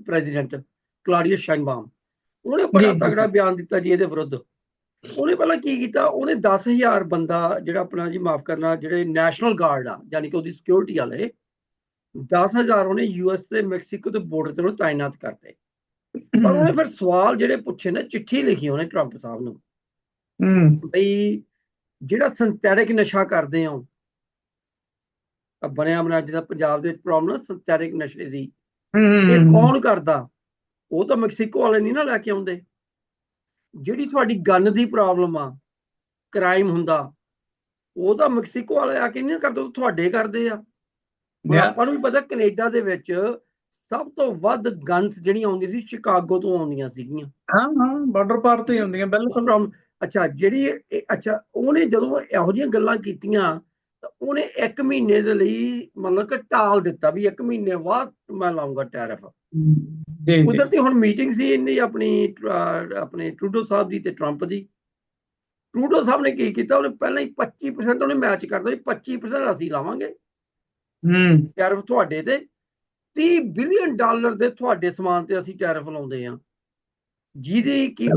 ਪ੍ਰੈਜ਼ੀਡੈਂਟ ਕਲਾਡੀਆ ਸ਼ਾਈਨਬਾਮ ਉਹਨੇ ਬੜਾ। ਤਗੜਾ ਬਿਆਨ ਦਿੱਤਾ ਜੀ ਇਹਦੇ ਵਿਰੁੱਧ ਉਹਨੇ ਪਹਿਲਾਂ ਕੀ ਕੀਤਾ ਉਹਨੇ 10000 ਬੰਦਾ ਜਿਹੜਾ ਆਪਣਾ ਜੀ ਮਾਫ ਕਰਨਾ ਜਿਹੜੇ ਨੈਸ਼ਨਲ ਗਾਰਡ ਆ ਯਾਨੀ ਕਿ ਉਹਦੀ ਸਿਕਿਉਰਿਟੀ ਵਾਲੇ 10000 ਉਹਨੇ ਯੂਐਸ ਤੇ ਮੈਕਸੀਕੋ ਦੇ ਬਾਰਡਰ ਤੇ ਉਹਨੂੰ ਤਾਇਨਾਤ ਕਰਤੇ। ਪਰ ਉਹਨੇ ਫਿਰ ਸਵਾਲ ਜਿਹੜੇ ਪੁੱਛੇ ਨਾ ਚਿੱਠੀ ਲਿਖੀ ਉਹਨੇ ਟਰੰਪ ਸਾਹਿਬ ਨੂੰ। ਹੂੰ। ਬਈ ਜਿਹੜਾ ਸਿੰਥੈਟਿਕ ਨਸ਼ਾ ਕਰਦੇ ਆ ਬਣਿਆ ਬਣਾ ਜਿਹੜਾ ਪੰਜਾਬ ਦੇ ਪ੍ਰੋਬਲਮ ਸਿੰਥੈਟਿਕ ਨਸ਼ੇ ਦੀ। ਇਹ ਕੌਣ ਕਰਦਾ? ਉਹ ਤਾਂ ਮੈਕਸੀਕੋ ਵਾਲੇ ਨਹੀਂ ਨਾ ਲੈ ਕੇ ਆਉਂਦੇ। ਜਿਹੜੀ ਤੁਹਾਡੀ ਗਨ ਦੀ ਪ੍ਰੋਬਲਮ ਆ ਕ੍ਰਾਈਮ ਹੁੰਦਾ ਉਹ ਤਾਂ ਮੈਕਸੀਕੋ ਵਾਲੇ ਆ ਕੇ ਨਹੀਂ ਕਰਦੇ ਉਹ ਤੁਹਾਡੇ ਕਰਦੇ ਆ। ਹੁਣ. ਆਪਾਂ ਨੂੰ ਵੀ ਪਤਾ ਕੈਨੇਡਾ ਦੇ ਵਿੱਚ ਸਭ ਤੋਂ ਵੱਧ ਗਨਸ ਜਿਹੜੀਆਂ ਆਉਂਦੀਆਂ ਸੀ ਸ਼ਿਕਾਗੋ ਤੋਂ ਆਉਂਦੀਆਂ ਸੀਗੀਆਂ। ਹਾਂ ਹਾਂ ਬਾਰਡਰ ਪਾਰ ਤੋਂ ਹੀ ਹੁੰਦੀਆਂ ਬਿਲਕੁਲ। ਅੱਛਾ ਜਿਹੜੀ ਅੱਛਾ ਉਹਨੇ ਜਦੋਂ ਇਹੋ ਜਿਹੀਆਂ ਗੱਲਾਂ ਕੀਤੀਆਂ ਤਾਂ ਉਹਨੇ 1 ਮਹੀਨੇ ਦੇ ਲਈ ਮਤਲਬ ਕਿ ਟਾਲ ਦਿੱਤਾ ਵੀ 1 ਮਹੀਨੇ ਬਾਅਦ ਮੈਂ ਲਾਉਂਗਾ ਟੈਰਿਫ। ਜੀ ਕੁਦਰਤੀ ਹੁਣ ਮੀਟਿੰਗ ਸੀ ਇੰਨੀ ਆਪਣੀ ਆਪਣੇ ਟਰੂਡੋ ਸਾਹਿਬ ਦੀ ਤੇ ਟਰੰਪ ਦੀ। ਟਰੂਡੋ ਸਾਹਿਬ ਨੇ ਕੀ ਕੀਤਾ ਉਹਨੇ ਪਹਿਲਾਂ ਹੀ 25% ਉਹਨੇ ਮੈਚ ਕਰਦਾ ਵੀ 25% ਅਸੀਂ ਲਾਵਾਂਗੇ। ਹੂੰ। ਟੈਰਿਫ ਤੁਹਾਡੇ ਤੇ। 30 ਬਿਲੀਅਨ ਡਾਲਰ ਦੇ ਤੁਹਾਡੇ ਸਮਾਨ ਤੇ ਅਸੀਂ ਟੈਰਿਫ ਲਾਉਂਦੇ ਆ ਜਿਹਦੀ ਕੀ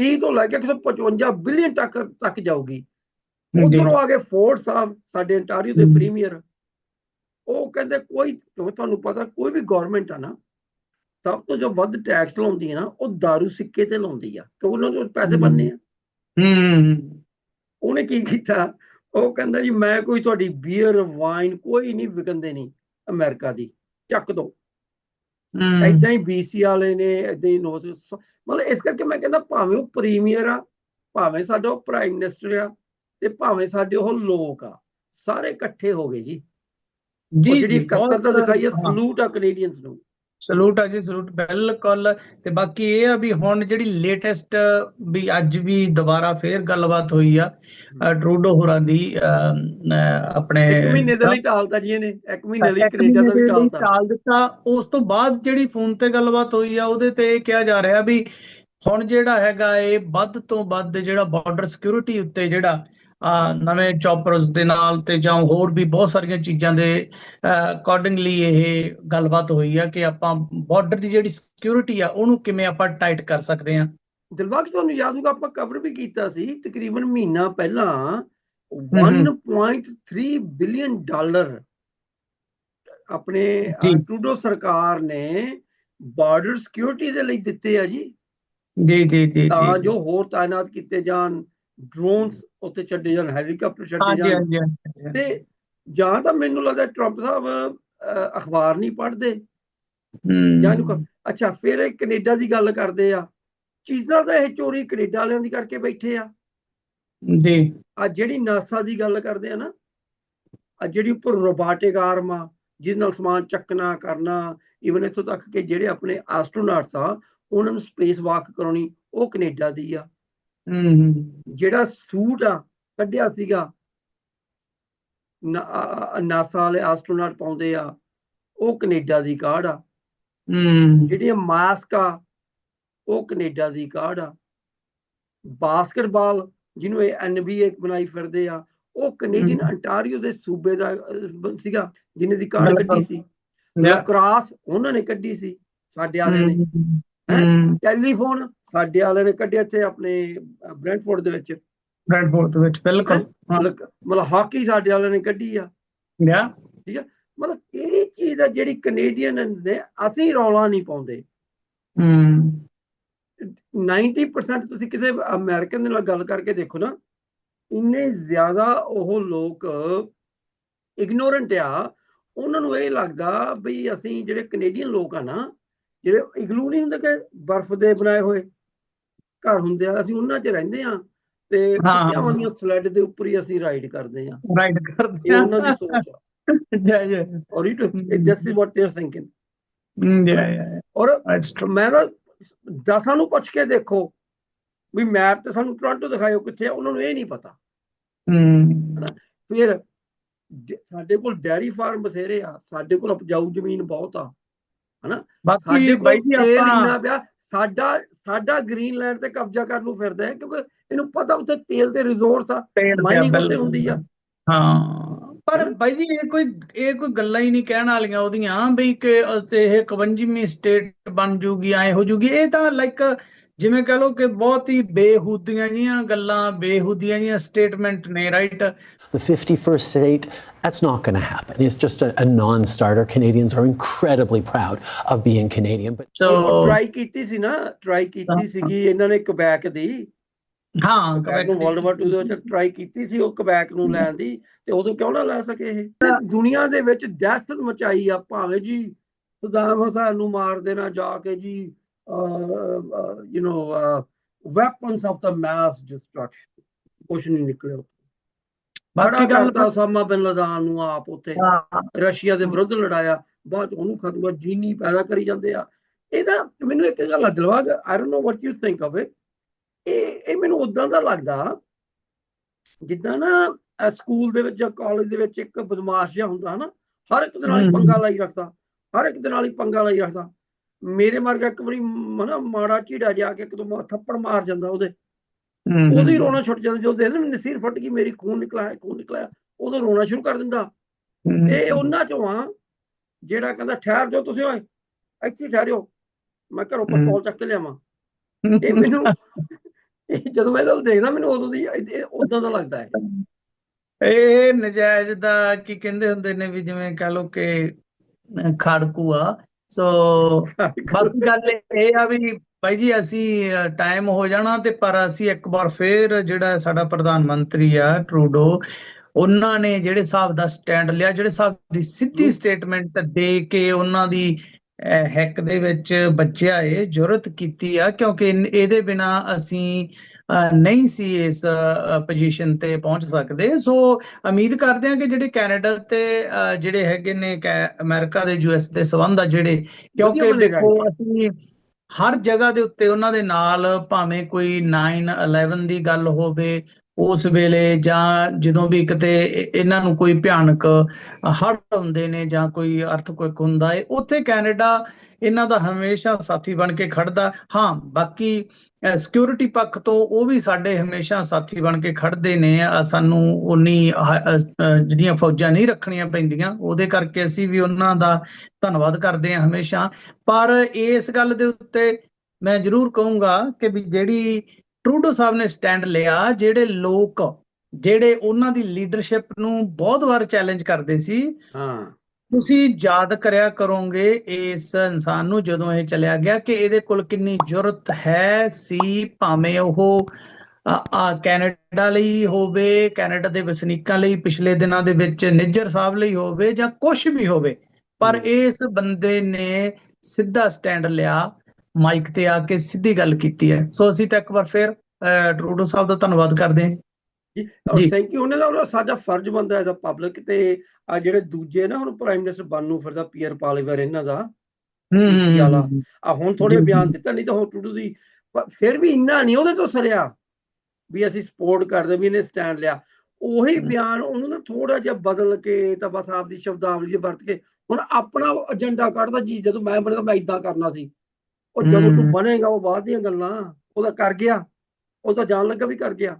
30 ਤੋਂ ਲੈ ਕੇ 155 ਬਿਲੀਅਨ ਤੱਕ ਤੱਕ ਜਾਊਗੀ। ਉਧਰੋਂ ਆ ਗਏ ਫੋਰਡ ਸਾਹਿਬ ਸਾਡੇ ਅੰਟਾਰੀਓ ਦੇ। ਪ੍ਰੀਮੀਅਰ ਉਹ ਕਹਿੰਦੇ ਕੋਈ ਤੁਹਾਨੂੰ ਪਤਾ ਕੋਈ ਵੀ ਗਵਰਨਮੈਂਟ ਆ ਨਾ ਸਭ ਤੋਂ ਜੋ ਵੱਧ ਟੈਕਸ ਲਾਉਂਦੀ ਹੈ ਨਾ ਉਹ दारू ਸਿੱਕੇ ਤੇ ਲਾਉਂਦੀ ਆ। ਕਿਉਂਕਿ ਉਹਨਾਂ ਤੋਂ ਪੈਸੇ। ਬਣਨੇ ਆ। ਹੂੰ। ਉਹਨੇ ਕੀ ਕੀਤਾ? ਉਹ ਕਹਿੰਦਾ ਜੀ ਮੈਂ ਕੋਈ ਤੁਹਾਡੀ ਬੀਅਰ ਵਾਈਨ ਕੋਈ ਨਹੀਂ ਵਿਕਣ ਨਹੀਂ ਅਮਰੀਕਾ ਦੀ ਚੱਕ ਦੋ। ਹੂੰ। ਏਦਾਂ ਹੀ BC ਵਾਲੇ ਨੇ ਏਦਾਂ ਹੀ ਨੋਸ ਮਤਲਬ ਇਸ ਕਰਕੇ ਮੈਂ ਕਹਿੰਦਾ ਭਾਵੇਂ ਉਹ ਪ੍ਰੀਮੀਅਰ ਆ ਭਾਵੇਂ ਸਾਡਾ ਉਹ ਪ੍ਰਾਈਮ ਮਿਨਿਸਟਰ ਆ ਤੇ ਭਾਵੇਂ ਸਾਡੇ ਉਹ ਲੋਕ ਆ ਸਾਰੇ ਇਕੱਠੇ ਹੋ ਗਏ ਜੀ। ਜੀ ਜਿਹੜੀ ਬਹੁਤ- ਦਿਖਾਈ ਹਾਂ। ਸਲੂਟ ਆ ਕੈਨੇਡੀਅਨਸ ਨੂੰ। ਸਲੂਟ ਆ ਜੀ ਸਲੂਟ ਬਿਲਕੁਲ। ਤੇ ਬਾਕੀ ਇਹ ਆ ਵੀ ਹੁਣ ਜਿਹੜੀ ਲੇਟੈਸਟ ਵੀ ਅੱਜ ਵੀ ਦੁਬਾਰਾ ਫੇਰ ਗੱਲਬਾਤ ਹੋਈ ਆ ਟਰੂਡੋ ਹੋਰਾਂ ਦੀ ਆਪਣੇ ਇੱਕ ਮਹੀਨੇ ਦੇ ਲਈ ਟਾਲਤਾ ਜੀ ਇਹਨੇ ਇੱਕ ਮਹੀਨੇ ਲਈ ਕੈਨੇਡਾ ਦਾ ਵੀ ਟਾਲਤਾ। ਟਾਲ ਦਿੱਤਾ। ਉਸ ਤੋਂ ਬਾਅਦ ਜਿਹੜੀ ਫੋਨ ਤੇ ਗੱਲਬਾਤ ਹੋਈ ਆ ਉਹਦੇ ਤੇ ਇਹ ਕਿਹਾ ਜਾ ਰਿਹਾ ਵੀ ਹੁਣ ਜਿਹੜਾ ਹੈਗਾ ਇਹ ਵੱਧ ਤੋਂ ਵੱਧ ਜਿਹੜਾ ਬਾਰਡਰ ਸਿਕਿਉਰਿਟੀ ਉੱਤੇ ਜਿਹੜਾ ਨਵੇਂ ਚੌਪਰਸ ਦੇ ਨਾਲ ਤੇ ਜਾਂ ਹੋਰ ਵੀ ਬਹੁਤ ਸਾਰੀਆਂ ਚੀਜ਼ਾਂ ਦੇ ਅਕੋਰਡਿੰਗਲੀ ਇਹ ਗੱਲਬਾਤ ਹੋਈ ਆ ਕਿ ਆਪਾਂ ਬਾਰਡਰ ਦੀ ਜਿਹੜੀ ਸਿਕਿਉਰਿਟੀ ਆ ਉਹਨੂੰ ਕਿਵੇਂ ਆਪਾਂ ਟਾਈਟ ਕਰ ਸਕਦੇ ਆ ਦਿਲਬਾਗ ਤੁਹਾਨੂੰ ਯਾਦ ਹੋਊਗਾ ਆਪਾਂ ਕਵਰ ਵੀ ਕੀਤਾ ਸੀ ਤਕਰੀਬਨ ਮਹੀਨਾ ਪਹਿਲਾਂ ਹਮ। 1.3 ਬਿਲੀਅਨ ਡਾਲਰ ਆਪਣੇ। ਟਰੂਡੋ ਸਰਕਾਰ ਨੇ ਬਾਰਡਰ ਸਿਕਿਉਰਿਟੀ ਦੇ ਲਈ ਦਿੱਤੇ ਆ ਜੀ ਜੀ ਜੀ ਜੀ ਤਾਂ ਜੋ ਹੋਰ ਤਾਇਨਾਤ ਕੀਤੇ ਜਾਣ ਡਰੋਨਸ ਉੱਤੇ ਛੱਡੇ ਜਾਣ ਹੈਲੀਕਾਪਟਰ ਛੱਡੇ ਜਾਣ। ਹਾਂਜੀ ਹਾਂਜੀ ਤੇ ਜਾਂ ਤਾਂ ਮੈਨੂੰ ਲੱਗਦਾ ਟਰੰਪ ਸਾਹਿਬ ਅਖਬਾਰ ਨਹੀਂ ਪੜ੍ਹਦੇ। ਜਾਂ ਇਹਨੂੰ ਅੱਛਾ ਫਿਰ ਇਹ ਕੈਨੇਡਾ ਦੀ ਗੱਲ ਕਰਦੇ ਆ। ਚੀਜ਼ਾਂ ਤਾਂ ਇਹ ਚੋਰੀ ਕੈਨੇਡਾ ਵਾਲਿਆਂ ਦੀ ਕਰਕੇ ਬੈਠੇ ਆ। ਜੀ। ਆ ਜਿਹੜੀ ਨਾਸਾ ਦੀ ਗੱਲ ਕਰਦੇ ਆ ਨਾ ਆ ਜਿਹੜੀ ਉੱਪਰ ਰੋਬਾਟਿਕ ਆਰਮ ਆ ਜਿਹਦੇ ਨਾਲ ਸਮਾਨ ਚੱਕਣਾ ਕਰਨਾ ਇਵਨ ਇੱਥੋਂ ਤੱਕ ਕਿ ਜਿਹੜੇ ਆਪਣੇ ਐਸਟਰੋਨੌਟਸ ਆ ਉਹਨਾਂ ਨੂੰ ਸਪੇਸ ਵਾਕ ਕਰਾਉਣੀ ਉਹ ਕੈਨੇਡਾ ਦੀ ਆ। ਜਿਹੜਾ ਸੂਟ ਆ ਕੱਢਿਆ ਸੀਗਾ ਨਾਸਾ ਵਾਲੇ ਐਸਟਰੋਨੌਟ ਪਾਉਂਦੇ ਆ ਉਹ ਕੈਨੇਡਾ ਦੀ ਕਾਢ ਆ। ਜਿਹੜੀਆਂ ਮਾਸਕ ਆ ਉਹ ਕੈਨੇਡਾ ਦੀ ਕਾਢ ਆ। ਬਾਸਕਟਬਾਲ ਜਿਹਨੂੰ ਇਹ NBA ਬਣਾਈ ਫਿਰਦੇ ਆ ਉਹ ਕੈਨੇਡੀਅਨ। ਅੰਟਾਰੀਓ ਦੇ ਸੂਬੇ ਦਾ ਸੀਗਾ ਜਿਹਨੇ ਦੀ ਕਾਢ। ਕੱਢੀ ਸੀ. ਕ੍ਰਾਸ ਉਹਨਾਂ ਨੇ ਕੱਢੀ ਸੀ ਸਾਡੇ ਵਾਲੇ ਨੇ। ਟੈਲੀਫੋਨ ਸਾਡੇ ਵਾਲੇ ਨੇ ਕੱਢਿਆ ਇੱਥੇ ਆਪਣੇ ਬ੍ਰੈਂਟਫੋਰਡ ਦੇ ਵਿੱਚ। ਬ੍ਰੈਡਫੋਰਡ ਵਿੱਚ ਬਿਲਕੁਲ। ਹਾਂ ਮਤਲਬ ਹਾਕੀ ਸਾਡੇ ਵਾਲੇ ਨੇ ਕੱਢੀ ਆ। ਯਾ ਮਤਲਬ ਕਿਹੜੀ ਚੀਜ਼ ਆ ਜਿਹੜੀ ਕੈਨੇਡੀਅਨ ਨੇ ਅਸੀਂ ਰੌਲਾ ਨਹੀਂ ਪਾਉਂਦੇ? ਹਮ 90% ਤੁਸੀਂ ਕਿਸੇ ਅਮਰੀਕਨ ਦੇ ਨਾਲ ਗੱਲ ਕਰਕੇ ਦੇਖੋ ਨਾ ਇੰਨੇ ਜ਼ਿਆਦਾ ਉਹ ਲੋਕ ਇਗਨੋਰੈਂਟ ਆ। ਉਹਨਾਂ ਨੂੰ ਇਹ ਲੱਗਦਾ ਬਈ ਅਸੀਂ ਜਿਹੜੇ ਕੈਨੇਡੀਅਨ ਲੋਕ ਆ ਨਾ ਜਿਹੜੇ ਇਗਲੂ ਨਹੀਂ ਹੁੰਦੇ ਕਿ ਬਰਫ਼ ਦੇ ਬਣਾਏ ਹੋਏ। ਘਰ ਹੁੰਦੇ ਆ ਅਸੀਂ ਉਹਨਾਂ 'ਚ ਰਹਿੰਦੇ ਆ ਤੇ ਹਾਂ। ਕੁੱਤਿਆਂ ਵਾਲੀਆਂ ਸਲੈਡ ਦੇ ਉੱਪਰ ਹੀ ਅਸੀਂ ਰਾਈਡ ਕਰਦੇ ਆ ਰਾਈਟ ਕਰਦੇ ਇਹ ਉਹਨਾਂ ਦੀ ਸੋਚ ਆ। Yeah yeah or it is what they are thinking yeah yeah or ਮੈਂ ਨਾ ਦਸਾਂ ਨੂੰ ਪੁੱਛ ਕੇ ਦੇਖੋ ਵੀ ਮੈਪ ਤੇ ਸਾਨੂੰ ਟੋਰਾਂਟੋ ਦਿਖਾਇਓ ਕਿੱਥੇ ਆ ਉਹਨਾਂ ਨੂੰ ਇਹ ਨਹੀਂ ਪਤਾ। ਹਮ ਫਿਰ ਸਾਡੇ ਕੋਲ ਡੈਰੀ ਫਾਰਮ ਬਥੇਰੇ ਆ ਸਾਡੇ ਕੋਲ ਉਪਜਾਊ ਜ਼ਮੀਨ ਬਹੁਤ ਆ। ਬਾਕੀ ਸਾਡੇ ਕੋਲ ਜੀ ਤੇਲ ਇੰਨਾ ਪਿਆ ਸਾਡਾ ਸਾਡਾ ਗ੍ਰੀਨਲੈਂਡ ਤੇ ਕਬਜ਼ਾ ਕਰਨ ਨੂੰ ਫਿਰਦਾ ਹੈ ਕਿਉਂਕਿ ਇਹਨੂੰ ਪਤਾ ਉੱਥੇ ਤੇਲ ਤੇ ਰਿਸੋਰਸ ਆ mining ਉੱਥੇ। ਹੁੰਦੀ ਆ। ਹਾਂ ਪਰ ਬਾਈ ਜੀ ਇਹ ਕੋਈ ਇਹ ਕੋਈ ਗੱਲਾਂ ਹੀ ਨਹੀਂ ਕਹਿਣ ਵਾਲੀਆਂ ਉਹਦੀਆਂ ਬਈ ਕਿ ਇਹ 51ਵੀਂ ਸਟੇਟ ਬਣ ਜੂਗੀ ਐ ਹੋ ਜੂਗੀ ਇਹ ਤਾਂ ਲਾਈਕ ਜਿਵੇਂ ਕਹ ਲਓ ਕਿ ਬਹੁਤ ਹੀ ਬੇਹੂਦੀਆਂ ਜੀਆਂ ਗੱਲਾਂ ਬੇਹੂਦੀਆਂ ਜੀਆਂ ਸਟੇਟਮੈਂਟ ਨੇ right The 51st state, that's not going to happen. It's just a, a non starter. Canadians are incredibly proud of being Canadian. But so try ਕੀਤੀ ਸੀ ਨਾ ਟਰਾਈ ਕੀਤੀ ਸੀਗੀ ਇਹਨਾਂ ਨੇ ਕਬੈਕ ਦੀ ਹਾਂ ਕਬੈਕ ਨੂੰ ਵਰਲਡ ਵਾਰ 2 ਦੇ ਵਿੱਚ ਟਰਾਈ ਕੀਤੀ ਸੀ ਉਹ ਕਬੈਕ ਨੂੰ ਲੈਣ ਦੀ ਤੇ ਉਦੋਂ ਕਿਉਂ ਨਾ ਲੈ ਸਕੇ ਇਹ ਦੁਨੀਆ ਦੇ ਵਿੱਚ ਦਹਿਸ਼ਤ ਮਚਾਈ ਆ ਭਾਵੇਂ ਜੀ ਸਦਾਮ ਹੁਸੈਨ ਨੂੰ ਮਾਰ ਦੇਣਾ ਜਾ ਕੇ ਜੀ you know weapons of the mass destruction ਕੁਛ ਨਹੀਂ ਨਿਕਲਿਆ ਬਾਕੀ ਗੱਲ ਕਰਤਾ ਉਸਾਮਾ ਬਿਨ ਲਦਾਨ ਨੂੰ ਆਪ ਹਾਂ। ਰਸ਼ੀਆ ਦੇ ਵਿਰੁੱਧ ਲੜਾਇਆ। ਬਾਅਦ ਉਹਨੂੰ ਖਤਮ ਜੀਨੀ ਪੈਦਾ ਕਰੀ ਜਾਂਦੇ ਆ। ਇਹਦਾ ਮੈਨੂੰ ਇੱਕ ਗੱਲ Dilbagh I don't know what you think of it ਇਹ ਇਹ ਮੈਨੂੰ ਉਦਾਂ ਦਾ ਲੱਗਦਾ ਜਿੱਦਾਂ ਨਾ ਸਕੂਲ ਦੇ ਵਿੱਚ ਜਾਂ ਕਾਲਜ ਦੇ ਵਿੱਚ ਇੱਕ ਬਦਮਾਸ਼ ਜਿਹਾ ਹੁੰਦਾ ਹਨਾ ਹਰ ਇੱਕ ਦੇ ਨਾਲ। ਪੰਗਾ ਲਾਈ ਰੱਖਦਾ। ਹਰ ਇੱਕ ਦੇ ਨਾਲ ਹੀ ਪੰਗਾ ਲਾਈ ਰੱਖਦਾ। ਮੇਰੇ ਵਰਗਾ ਇੱਕ ਵਾਰੀ ਮਨਾ ਮਾੜਾ ਝੀੜਾ ਜਾ ਕੇ ਇੱਕ ਦੋ ਮਾ- ਥੱਪੜ ਮਾਰ ਜਾਂਦਾ ਉਹਦੇ। ਹਮ, ਰੋਣਾ ਛੁੱਟ ਜਾਂਦਾ ਜਦੋਂ ਦੇਖਦੇ ਨੇ ਨਸੀਰ ਫਟ ਗਈ ਮੇਰੀ ਖੂਨ ਨਿਕਲਾ ਖੂਨ ਨਿਕਲਿਆ ਉਦੋਂ ਰੋਣਾ ਸ਼ੁਰੂ ਕਰ ਦਿੰਦਾ। ਇਹ ਉਹਨਾਂ ਚੋਂ ਆ ਜਿਹੜਾ ਕਹਿੰਦਾ ਠਹਿਰ ਜਾਓ ਤੁਸੀਂ ਓਏ ਇੱਥੇ ਠਹਿਰਿਓ ਮੈਂ ਘਰੋਂ। ਪਿਸਤੌਲ ਚੱਕ ਕੇ ਲਿਆਵਾਂ। ਇਹ ਮੈਨੂੰ ਇਹ ਜਦੋਂ ਮੈਂ ਇਹਦਾ ਦੇਖਦਾ ਮੈਨੂੰ ਉਦੋਂ ਦੀ ਉਦਾਂ ਦਾ ਲੱਗਦਾ ਹੈ। ਇਹ ਨਜਾਇਜ਼ ਦਾ ਕੀ ਕਹਿੰਦੇ ਹੁੰਦੇ ਨੇ ਵੀ ਜਿਵੇਂ ਕਹ ਲਓ ਕਿ ਖਾੜਕੂ ਆ। ਸੋ ਬਾਕੀ ਗੱਲ ਇਹ ਆ ਵੀ ਭਾਈ ਜੀ ਅਸੀਂ ਟਾਈਮ ਹੋ ਜਾਣਾ ਤੇ ਪਰ ਅਸੀਂ ਇੱਕ ਵਾਰ ਫੇਰ ਜਿਹੜਾ ਸਾਡਾ ਪ੍ਰਧਾਨ ਮੰਤਰੀ ਆ ਟਰੂਡੋ ਉਹਨਾਂ ਨੇ ਜਿਹੜੇ ਹਿਸਾਬ ਦਾ ਸਟੈਂਡ ਲਿਆ ਜਿਹੜੇ ਹਿਸਾਬ ਦੀ ਸਿੱਧੀ। ਸਟੇਟਮੈਂਟ ਦੇ ਕੇ ਉਹਨਾਂ ਦੀ ਹੈਕ ਦੇ ਵਿੱਚ ਬੱਚਿਆ ਇਹ ਜੁਰਤ ਕੀਤੀ ਆ ਕਿਉਂਕਿ ਇਹਦੇ ਬਿਨਾ ਅਸੀਂ ਨਹੀਂ ਸੀ ਇਸ ਪੋਜੀਸ਼ਨ ਤੇ ਪਹੁੰਚ ਸਕਦੇ। ਸੋ ਉਮੀਦ ਕਰਦੇ ਹਾਂ ਕਿ ਜਿਹੜੇ ਕੈਨੇਡਾ ਤੇ ਜਿਹੜੇ ਹੈਗੇ ਨੇ ਅਮਰੀਕਾ ਦੇ ਯੂਐਸ ਦੇ ਸਬੰਧ ਆ ਜਿਹੜੇ ਕਿਉਂਕਿ ਦੇਖੋ ਅਸੀਂ ਹਰ ਜਗ੍ਹਾ ਦੇ ਉੱਤੇ ਉਹਨਾਂ ਦੇ ਨਾਲ ਭਾਵੇਂ ਕੋਈ 9/11 ਦੀ ਗੱਲ ਹੋਵੇ ਉਸ ਵੇਲੇ ਜਾਂ ਜਦੋਂ ਵੀ ਕਿਤੇ ਇਹਨਾਂ ਨੂੰ ਕੋਈ ਭਿਆਨਕ ਹੜ੍ਹ ਆਉਂਦੇ ਨੇ ਜਾਂ ਕੋਈ ਅਰਥਕੁਇਕ ਹੁੰਦਾ ਹੈ ਉੱਥੇ ਕੈਨੇਡਾ ਇਹਨਾਂ ਦਾ ਹਮੇਸ਼ਾ ਸਾਥੀ ਬਣ ਕੇ ਖੜਦਾ ਹਾਂ, ਬਾਕੀ ਸਿਕਿਉਰਿਟੀ ਪੱਖ ਤੋਂ ਉਹ ਵੀ ਸਾਡੇ ਹਮੇਸ਼ਾ ਸਾਥੀ ਬਣ ਕੇ ਖੜਦੇ ਨੇ। ਸਾਨੂੰ ਉਨੀ ਜਿਹੜੀਆਂ ਫੌਜਾਂ ਨਹੀਂ ਰੱਖਣੀਆਂ ਪੈਂਦੀਆਂ, ਉਹਦੇ ਕਰਕੇ ਅਸੀਂ ਵੀ ਉਹਨਾਂ ਦਾ ਧੰਨਵਾਦ ਕਰਦੇ ਹਾਂ ਹਮੇਸ਼ਾ। ਪਰ ਇਸ ਗੱਲ ਦੇ ਉੱਤੇ ਮੈਂ ਜ਼ਰੂਰ ਕਹੂੰਗਾ ਕਿ ਵੀ ਜਿਹੜੀ ਟਰੂਡੋ ਸਾਹਿਬ ਨੇ ਸਟੈਂਡ ਲਿਆ ਜਿਹੜੇ ਲੋਕ ਜਿਹੜੇ ਉਹਨਾਂ ਦੀ ਲੀਡਰਸ਼ਿਪ ਨੂੰ ਬਹੁਤ ਵਾਰ ਚੈਲੰਜ ਕਰਦੇ ਸੀ। ਹਾਂ। ਤੁਸੀਂ ਯਾਦ ਕਰਿਆ ਕਰੋਗੇ ਇਸ ਇਨਸਾਨ ਨੂੰ ਜਦੋਂ ਇਹ ਚਲਿਆ ਗਿਆ ਕਿ ਇਹਦੇ ਕੋਲ ਕਿੰਨੀ ਜੁਰਤ ਹੈ ਸੀ ਭਾਵੇਂ ਉਹ ਆ ਕੈਨੇਡਾ ਲਈ ਹੋਵੇ ਕੈਨੇਡਾ ਦੇ ਵਸਨੀਕਾਂ ਲਈ ਪਿਛਲੇ ਦਿਨਾਂ ਦੇ ਵਿੱਚ ਨਿੱਜਰ ਸਾਹਿਬ ਲਈ ਹੋਵੇ ਜਾਂ ਕੁਝ ਵੀ ਹੋਵੇ। ਪਰ ਇਸ ਬੰਦੇ ਨੇ ਸਿੱਧਾ ਸਟੈਂਡ ਲਿਆ ਮਾਈਕ ਤੇ ਆ ਕੇ ਸਿੱਧੀ ਗੱਲ ਕੀਤੀ ਹੈ ਸੋ ਅਸੀਂ ਤਾਂ ਇੱਕ ਵਾਰ ਫਿਰ ਟਰੂਡੋ ਸਾਹਿਬ ਦਾ ਧੰਨਵਾਦ ਕਰਦੇ ਹਾਂ ਜੀ। ਥੈਂਕ ਯੂ ਉਹਨਾਂ ਦਾ ਉਹ ਸਾਡਾ ਫਰਜ਼ ਬਣਦਾ ਐਜ਼ ਅ ਪਬਲਿਕ ਤੇ ਆ ਜਿਹੜੇ ਦੂਜੇ ਨਾ ਹੁਣ ਪ੍ਰਾਈਮ ਮਿਨਿਸਟਰ ਬਣ ਨੂੰ ਫਿਰਦਾ ਪੀਅਰ ਪਾਲੀਵਰ ਇਹਨਾਂ ਦਾ ਹੂੰ ਹੂੰ। ਹੂੰ ਆ ਹੁਣ ਥੋੜੇ ਬਿਆਨ। ਦਿੱਤਾ ਨਹੀਂ ਤਾਂ ਹੁਣ ਟੂਡੂ ਦੀ ਫਿਰ ਵੀ ਇੰਨਾ ਨਹੀਂ ਉਹਦੇ ਤੋਂ ਸਰਿਆ ਵੀ ਅਸੀਂ ਸਪੋਰਟ ਕਰਦੇ ਵੀ ਇਹਨੇ ਸਟੈਂਡ ਲਿਆ ਉਹੀ। ਬਿਆਨ ਉਹਨੂੰ ਨਾ ਥੋੜਾ ਜਿਹਾ ਬਦਲ ਕੇ ਤਾਂ ਬਸ ਆਪਦੀ ਸ਼ਬਦਾਵਲੀ ਵਰਤ ਕੇ ਹੁਣ ਆਪਣਾ ਏਜੰਡਾ ਕੱਢਦਾ ਜੀ ਜਦੋਂ ਮੈਂ ਬਣਦਾ ਮੈਂ ਇਦਾਂ ਕਰਨਾ ਸੀ ਉਹ ਜਦੋਂ ਤੂੰ। ਬਣੇਗਾ ਉਹ ਬਾਅਦ ਦੀਆਂ ਗੱਲਾਂ ਉਹਦਾ ਕਰ ਗਿਆ ਉਹ ਤਾਂ ਜਾਣ ਲੱਗਾ ਵੀ ਕਰ ਗਿਆ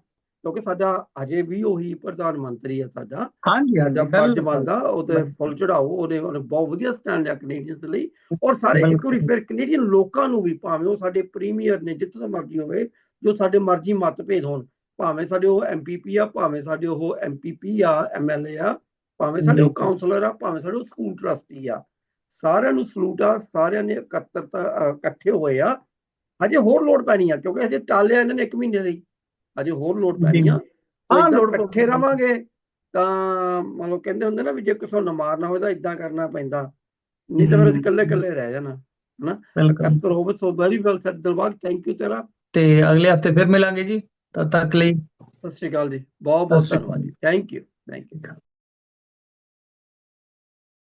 ਕਿਉਂਕਿ ਸਾਡਾ ਅਜੇ ਵੀ ਉਹੀ ਪ੍ਰਧਾਨ ਮੰਤਰੀ ਹੈ ਸਾਡਾ ਹਾਂਜੀ ਹਾਂਜੀ ਫਰਜ਼। ਬਣਦਾ ਉਹਦੇ ਬਿਲਕੁਲ। ਫੁੱਲ ਚੜਾਓ ਉਹਨੇ ਬਹੁਤ ਵਧੀਆ ਸਟੈਂਡ ਲਿਆ ਕੈਨੇਡੀਅਨਸ ਦੇ ਲਈ ਔਰ ਸਾਰੇ ਇੱਕ ਵਾਰੀ। ਫਿਰ ਕੈਨੇਡੀਅਨ ਲੋਕਾਂ ਨੂੰ ਵੀ ਭਾਵੇਂ ਉਹ ਸਾਡੇ ਪ੍ਰੀਮੀਅਰ ਨੇ ਜਿੱਥੇ ਦਾ ਮਰਜ਼ੀ ਹੋਵੇ ਜੋ ਸਾਡੇ ਮਰਜ਼ੀ ਮਤਭੇਦ ਹੋਣ ਭਾਵੇਂ ਸਾਡੇ ਉਹ ਐਮਪੀਪੀ ਆ ਭਾਵੇਂ ਸਾਡੇ ਉਹ ਐਮਪੀਪੀ ਆ ਐਮਐਲਏ ਆ ਭਾਵੇਂ ਸਾਡੇ ਉਹ। ਕਾਉਂਸਲਰ ਆ ਭਾਵੇਂ ਸਾਡੇ ਉਹ ਸਕੂਲ ਟਰਸਟੀ ਆ ਸਾਰਿਆਂ ਨੂੰ ਸਲੂਟ ਆ ਸਾਰਿਆਂ ਨੇ ਇਕੱਤਰਤਾ ਇਕੱਠੇ ਹੋਏ ਆ। ਹਜੇ ਹੋਰ ਲੋੜ ਪੈਣੀ ਆ ਕਿਉਂਕਿ ਹਜੇ ਟਾਲਿਆ ਇਹਨਾਂ ਨੇ ਇੱਕ ਮਹੀਨੇ ਲਈ। ਹਜੇ ਹੋਰ ਲੋੜ ਪੈਣੀ ਆ। ਲੋੜ ਪਊ। ਇਕੱਠੇ ਰਵਾਂਗੇ ਤਾਂ ਮਤਲਬ ਕਹਿੰਦੇ ਹੁੰਦੇ ਨਾ ਵੀ ਜੇ ਕਿਸੇ ਨੂੰ ਮਾਰਨਾ ਹੋਵੇ ਤਾਂ ਇਦਾਂ ਕਰਨਾ ਪੈਂਦਾ। ਨਹੀਂ ਤਾਂ ਫਿਰ ਅਸੀਂ। ਇਕੱਲੇ ਇਕੱਲੇ ਰਹਿ ਜਾਣਾ ਬਿਲਕੁਲ। ਇਕੱਤਰ ਹੋਵੇ so very well set Dilbagh thank you ਤੇਰਾ। ਤੇ ਅਗਲੇ ਹਫ਼ਤੇ ਫਿਰ ਮਿਲਾਂਗੇ ਜੀ ਤਦ ਤੱਕ ਲਈ। ਸਤਿ ਸ਼੍ਰੀ ਅਕਾਲ ਜੀ ਬਹੁਤ ਬਹੁਤ ਧੰਨਵਾਦ ਜੀ। Thank you thank you.